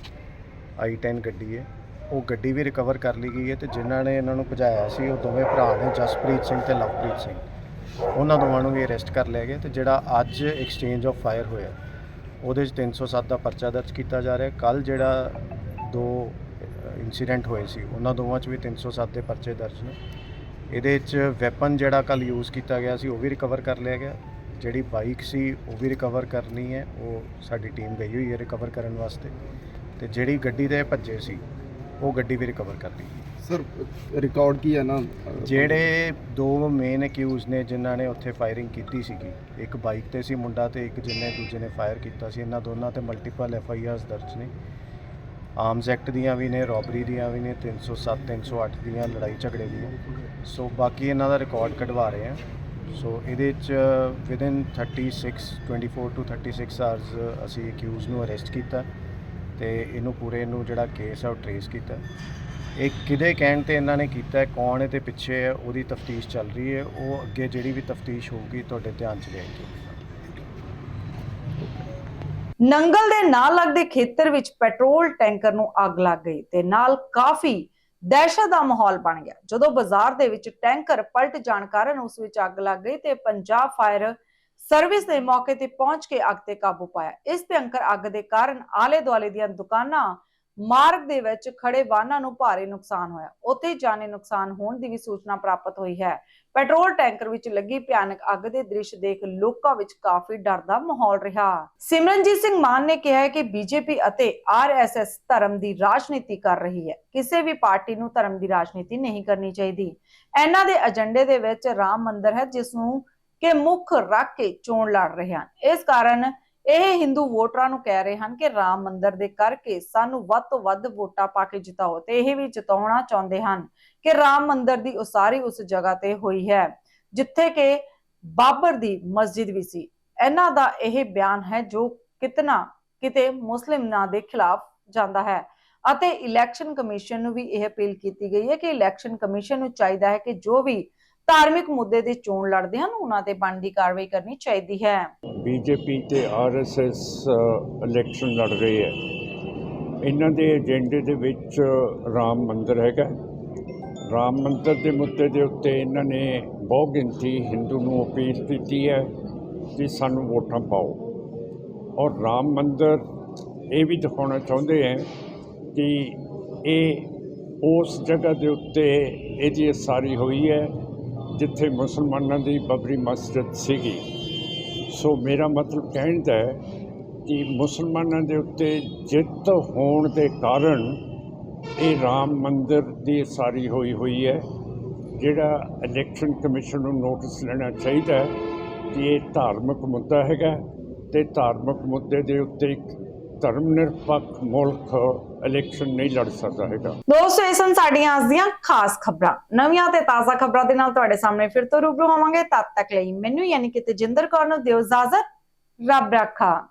i10 ਗੱਡੀ ਹੈ। ਉਹ ਗੱਡੀ ਵੀ ਰਿਕਵਰ ਕਰ ਲਈ ਗਈ ਹੈ ਤੇ ਜਿਨ੍ਹਾਂ ਨੇ ਇਹਨਾਂ ਨੂੰ ਭਜਾਇਆ ਸੀ, ਉਹ ਦੋਵੇਂ ਭਰਾ ਨੇ, ਜਸਪ੍ਰੀਤ ਸਿੰਘ ਤੇ ਲਵਪ੍ਰੀਤ ਸਿੰਘ। ਉਹਨਾਂ ਦੋਵਾਂ ਨੂੰ ਵੀ ਅਰੈਸਟ ਕਰ ਲਿਆ ਗਿਆ ਤੇ ਜਿਹੜਾ ਅੱਜ ਐਕਸਚੇਂਜ ਆਫ ਫਾਇਰ ਹੋਇਆ, ਉਹਦੇ 'ਚ 307 ਦਾ ਪਰਚਾ ਦਰਜ ਕੀਤਾ ਜਾ ਰਿਹਾ। ਕੱਲ ਜਿਹੜਾ ਦੋ ਇਨਸੀਡੈਂਟ ਹੋਏ ਸੀ, ਉਹਨਾਂ ਦੋਵਾਂ 'ਚ ਵੀ 307 ਦੇ ਪਰਚੇ ਦਰਜ ਨੇ। ਇਹਦੇ 'ਚ ਵੈਪਨ ਜਿਹੜਾ ਕੱਲ ਯੂਜ਼ ਕੀਤਾ ਗਿਆ ਸੀ, ਉਹ ਵੀ ਰਿਕਵਰ ਕਰ ਲਿਆ ਗਿਆ। ਜਿਹੜੀ ਬਾਈਕ ਸੀ ਉਹ ਵੀ ਰਿਕਵਰ ਕਰਨੀ ਹੈ। ਉਹ ਸਾਡੀ ਟੀਮ ਗਈ ਹੋਈ ਹੈ ਰਿਕਵਰ ਕਰਨ ਵਾਸਤੇ। ਤੇ ਜਿਹੜੀ ਗੱਡੀ ਇਹ ਭੱਜੇ ਸੀ ਉਹ ਗੱਡੀ ਵੀ ਰਿਕਵਰ ਕਰ ਲਈ। ਸਰ ਰਿਕਾਰਡ ਕੀ ਹੈ ਨਾ? ਜਿਹੜੇ ਦੋ ਮੇਨ ਅਕਿਊਜ਼ ਨੇ ਜਿਨ੍ਹਾਂ ਨੇ ਉੱਥੇ ਫਾਇਰਿੰਗ ਕੀਤੀ ਸੀਗੀ ਇੱਕ ਬਾਈਕ ਤੇ ਸੀ ਮੁੰਡਾ ਤੇ ਇੱਕ ਜਿਹਨੇ ਦੂਜੇ ਨੇ ਫਾਇਰ ਕੀਤਾ ਸੀ। ਇਹਨਾਂ ਦੋਨਾਂ ਤੇ ਮਲਟੀਪਲ ਐਫ ਆਈ ਆਰਸ ਦਰਜ ਨੇ। ਆਰਮਸ ਐਕਟ ਦੀਆਂ ਵੀ ਨੇ ਰੋਬਰੀ ਦੀਆਂ ਵੀ ਨੇ 307 308 ਦੀਆਂ ਲੜਾਈ ਝਗੜੇ ਦੀਆਂ। ਸੋ ਬਾਕੀ ਇਹਨਾਂ ਦਾ ਰਿਕਾਰਡ ਕਢਵਾ ਰਹੇ ਆ ਸੋ ਇਹਦੇ ਚ ਵਿਦਿਨ 36 24 ਟੂ 36 ਆਵਰਸ ਅਸੀਂ ਅਕਿਊਜ਼ ਨੂੰ ਅਰੈਸਟ ਕੀਤਾ ਤੇ ਇਹਨੂੰ ਪੂਰੇ ਨੂੰ ਜਿਹੜਾ ਕੇਸ ਆ ਉਹ ਟਰੇਸ ਕੀਤਾ। ਇਹ ਕਿਹਦੇ ਕਹਿਣ ਤੇ ਇਹਨਾਂ ਨੇ ਕੀਤਾ ਹੈ, ਕੌਣ ਇਹਦੇ ਪਿੱਛੇ ਹੈ ਉਹਦੀ ਤਫਤੀਸ਼ ਚੱਲ ਰਹੀ ਹੈ ਉਹ ਅੱਗੇ ਜਿਹੜੀ ਵੀ ਤਫਤੀਸ਼ ਹੋਊਗੀ ਤੁਹਾਡੇ ਧਿਆਨ 'ਚ ਲਿਆਏਗੀ ਨੰਗਲ ਦੇ ਨਾਲ ਲੱਗਦੇ ਖੇਤਰ ਵਿੱਚ ਪੈਟਰੋਲ ਟੈਂਕਰ ਨੂੰ ਅੱਗ ਲੱਗ ਗਈ ਤੇ ਨਾਲ ਕਾਫੀ ਦਹਿਸ਼ਤ ਦਾ ਮਾਹੌਲ ਬਣ ਗਿਆ। ਜਦੋਂ ਬਾਜ਼ਾਰ ਦੇ ਵਿੱਚ ਟੈਂਕਰ ਪਲਟ ਜਾਣ ਕਾਰਨ ਉਸ ਵਿੱਚ ਅੱਗ ਲੱਗ ਗਈ ਤੇ ਪੰਜਾਬ ਫਾਇਰ ਸਰਵਿਸ ਨੇ ਮੌਕੇ ਤੇ ਪਹੁੰਚ ਕੇ ਅੱਗ ਤੇ ਕਾਬੂ ਪਾਇਆ। ਇਸ ਭਿਅੰਕਰ ਅੱਗ ਦੇ ਕਾਰਨ ਆਲੇ ਦੁਆਲੇ ਦੀਆਂ ਦੁਕਾਨਾਂ ਮਾਰਗ ਦੇ ਵਿੱਚ ਖੜੇ ਵਾਹਨਾਂ ਨੂੰ ਭਾਰੀ ਨੁਕਸਾਨ ਹੋਇਆ। ਉੱਥੇ ਜਾਨੀ ਨੁਕਸਾਨ ਹੋਣ ਦੀ ਵੀ ਸੂਚਨਾ ਪ੍ਰਾਪਤ ਹੋਈ ਹੈ। ਪੈਟਰੋਲ ਟੈਂਕਰ ਵਿੱਚ ਲੱਗੀ ਭਿਆਨਕ ਅੱਗ ਦੇ ਦ੍ਰਿਸ਼ ਦੇਖ ਲੋਕਾਂ ਵਿੱਚ ਕਾਫੀ ਡਰ ਦਾ ਮਾਹੌਲ ਰਿਹਾ। ਸਿਮਰਨਜੀਤ ਸਿੰਘ ਮਾਨ ਨੇ ਕਿਹਾ ਹੈ ਕਿ ਬੀਜੇਪੀ ਅਤੇ ਆਰਐਸਐਸ ਧਰਮ ਦੀ ਰਾਜਨੀਤੀ ਕਰ ਰਹੀ ਹੈ। ਕਿਸੇ ਵੀ ਪਾਰਟੀ ਨੂੰ ਧਰਮ ਦੀ ਰਾਜਨੀਤੀ ਨਹੀਂ ਕਰਨੀ ਚਾਹੀਦੀ। ਇਹਨਾਂ ਦੇ ਏਜੰਡੇ ਦੇ ਵਿੱਚ ਰਾਮ ਮੰਦਿਰ ਹੈ, ਜਿਸ ਨੂੰ ਕਿ ਮੁੱਖ ਰੱਖ ਕੇ ਚੋਣ ਲੜ ਰਹੇ ਹਨ। ਇਸ ਕਾਰਨ ਇਹ ਹਿੰਦੂ ਵੋਟਰਾਂ ਨੂੰ ਕਹਿ ਰਹੇ ਹਨ ਕਿ ਰਾਮ ਮੰਦਿਰ ਦੇ ਕਰਕੇ ਸਾਨੂੰ ਵੱਧ ਤੋਂ ਵੱਧ ਵੋਟਾਂ ਪਾ ਕੇ ਜਿਤਾਓ ਤੇ ਇਹ ਵੀ ਜਿਤਾਉਣਾ ਚਾਹੁੰਦੇ ਹਨ ਕਿ ਰਾਮ ਮੰਦਿਰ ਦੀ ਉਸਾਰੀ ਉਸ ਜਗ੍ਹਾ ਤੇ ਹੋਈ ਹੈ, ਜਿੱਥੇ ਕਿ ਬਾਬਰ ਦੀ ਮਸਜਿਦ ਵੀ ਸੀ। ਇਹਨਾਂ ਦਾ ਇਹ ਬਿਆਨ ਹੈ ਜੋ ਕਿਤਨਾ ਕਿਤੇ ਮੁਸਲਿਮ ਮੁਸਲਿਮਾਂ ਦੇ ਖਿਲਾਫ ਜਾਂਦਾ ਹੈ ਅਤੇ ਇਲੈਕਸ਼ਨ ਕਮਿਸ਼ਨ ਨੂੰ ਵੀ ਇਹ ਅਪੀਲ ਕੀਤੀ ਗਈ ਹੈ ਕਿ ਇਲੈਕਸ਼ਨ ਕਮਿਸ਼ਨ ਨੂੰ ਚਾਹੀਦਾ ਹੈ ਕਿ ਜੋ ਵੀ ਧਾਰਮਿਕ ਮੁੱਦੇ ਦੀ ਚੋਣ ਲੜਦੇ ਹਨ ਉਹਨਾਂ ਤੇ ਬਣਦੀ ਕਾਰਵਾਈ ਕਰਨੀ ਚਾਹੀਦੀ ਹੈ। ਬੀਜੇਪੀ ਤੇ ਆਰਐਸਐਸ ਇਲੈਕਸ਼ਨ ਲੜ ਰਹੇ ਹੈ। ਇਹਨਾਂ ਦੇ ਏਜੰਡੇ ਦੇ ਵਿੱਚ ਰਾਮ ਮੰਦਿਰ ਹੈਗਾ। ਰਾਮ ਮੰਦਿਰ ਦੇ ਮੁੱਦੇ ਦੇ ਉੱਤੇ ਇਹਨਾਂ ਨੇ ਬਹੁ ਗਿਣਤੀ ਹਿੰਦੂ ਨੂੰ ਅਪੀਲ ਕੀਤੀ ਹੈ ਕਿ ਸਾਨੂੰ ਵੋਟਾਂ ਪਾਓ। ਔਰ ਰਾਮ ਮੰਦਿਰ ਇਹ ਵੀ ਦਿਖਾਉਣਾ ਚਾਹੁੰਦੇ ਹੈ ਕਿ ਇਹ ਉਸ ਜਗ੍ਹਾ ਦੇ ਉੱਤੇ ਇਹਦੀ ਉਸਾਰੀ ਹੋਈ ਹੈ ਜਿੱਥੇ ਮੁਸਲਮਾਨਾਂ ਦੀ ਬਬਰੀ ਮਸਜਿਦ ਸੀਗੀ। ਸੋ ਮੇਰਾ ਮਤਲਬ ਕਹਿਣ ਦਾ ਹੈ ਕਿ ਮੁਸਲਮਾਨਾਂ ਦੇ ਉੱਤੇ ਜਿੱਤ ਹੋਣ ਦੇ ਕਾਰਨ ਇਹ ਰਾਮ ਮੰਦਿਰ ਦੀ ਸਾਰੀ ਹੋਈ ਹੋਈ ਹੈ, ਜਿਹੜਾ ਇਲੈਕਸ਼ਨ ਕਮਿਸ਼ਨ ਨੂੰ ਨੋਟਿਸ ਲੈਣਾ ਚਾਹੀਦਾ ਹੈ ਕਿ ਇਹ ਧਾਰਮਿਕ ਮੁੱਦਾ ਹੈਗਾ ਤੇ ਧਾਰਮਿਕ ਮੁੱਦੇ ਦੇ ਉੱਤੇ ਇੱਕ ਧਰਮ ਨਿਰਪੱਖ ਮੁਲਕ ਇਲੈਕਸ਼ਨ ਨਹੀਂ ਲੜ ਸਕਦਾ ਹੈਗਾ। ਦੋਸਤੋ, ਇਹ ਸਨ ਸਾਡੀਆਂ ਅੱਜ ਦੀਆਂ ਖਾਸ ਖਬਰਾਂ। ਨਵੀਆਂ ਤੇ ਤਾਜ਼ਾ ਖਬਰਾਂ ਦੇ ਨਾਲ ਤੁਹਾਡੇ ਸਾਹਮਣੇ ਫਿਰ ਤੋਂ ਰੂਬਰੂ ਹੋਵਾਂਗੇ। ਤਦ ਤੱਕ ਲਈ ਮੈਨੂੰ ਯਾਨੀ ਕਿ ਤੇਜਿੰਦਰ ਕੌਰ ਨੂੰ ਦਿਓ ਇਜਾਜ਼ਤ। ਰੱਬ ਰੱਖਾ।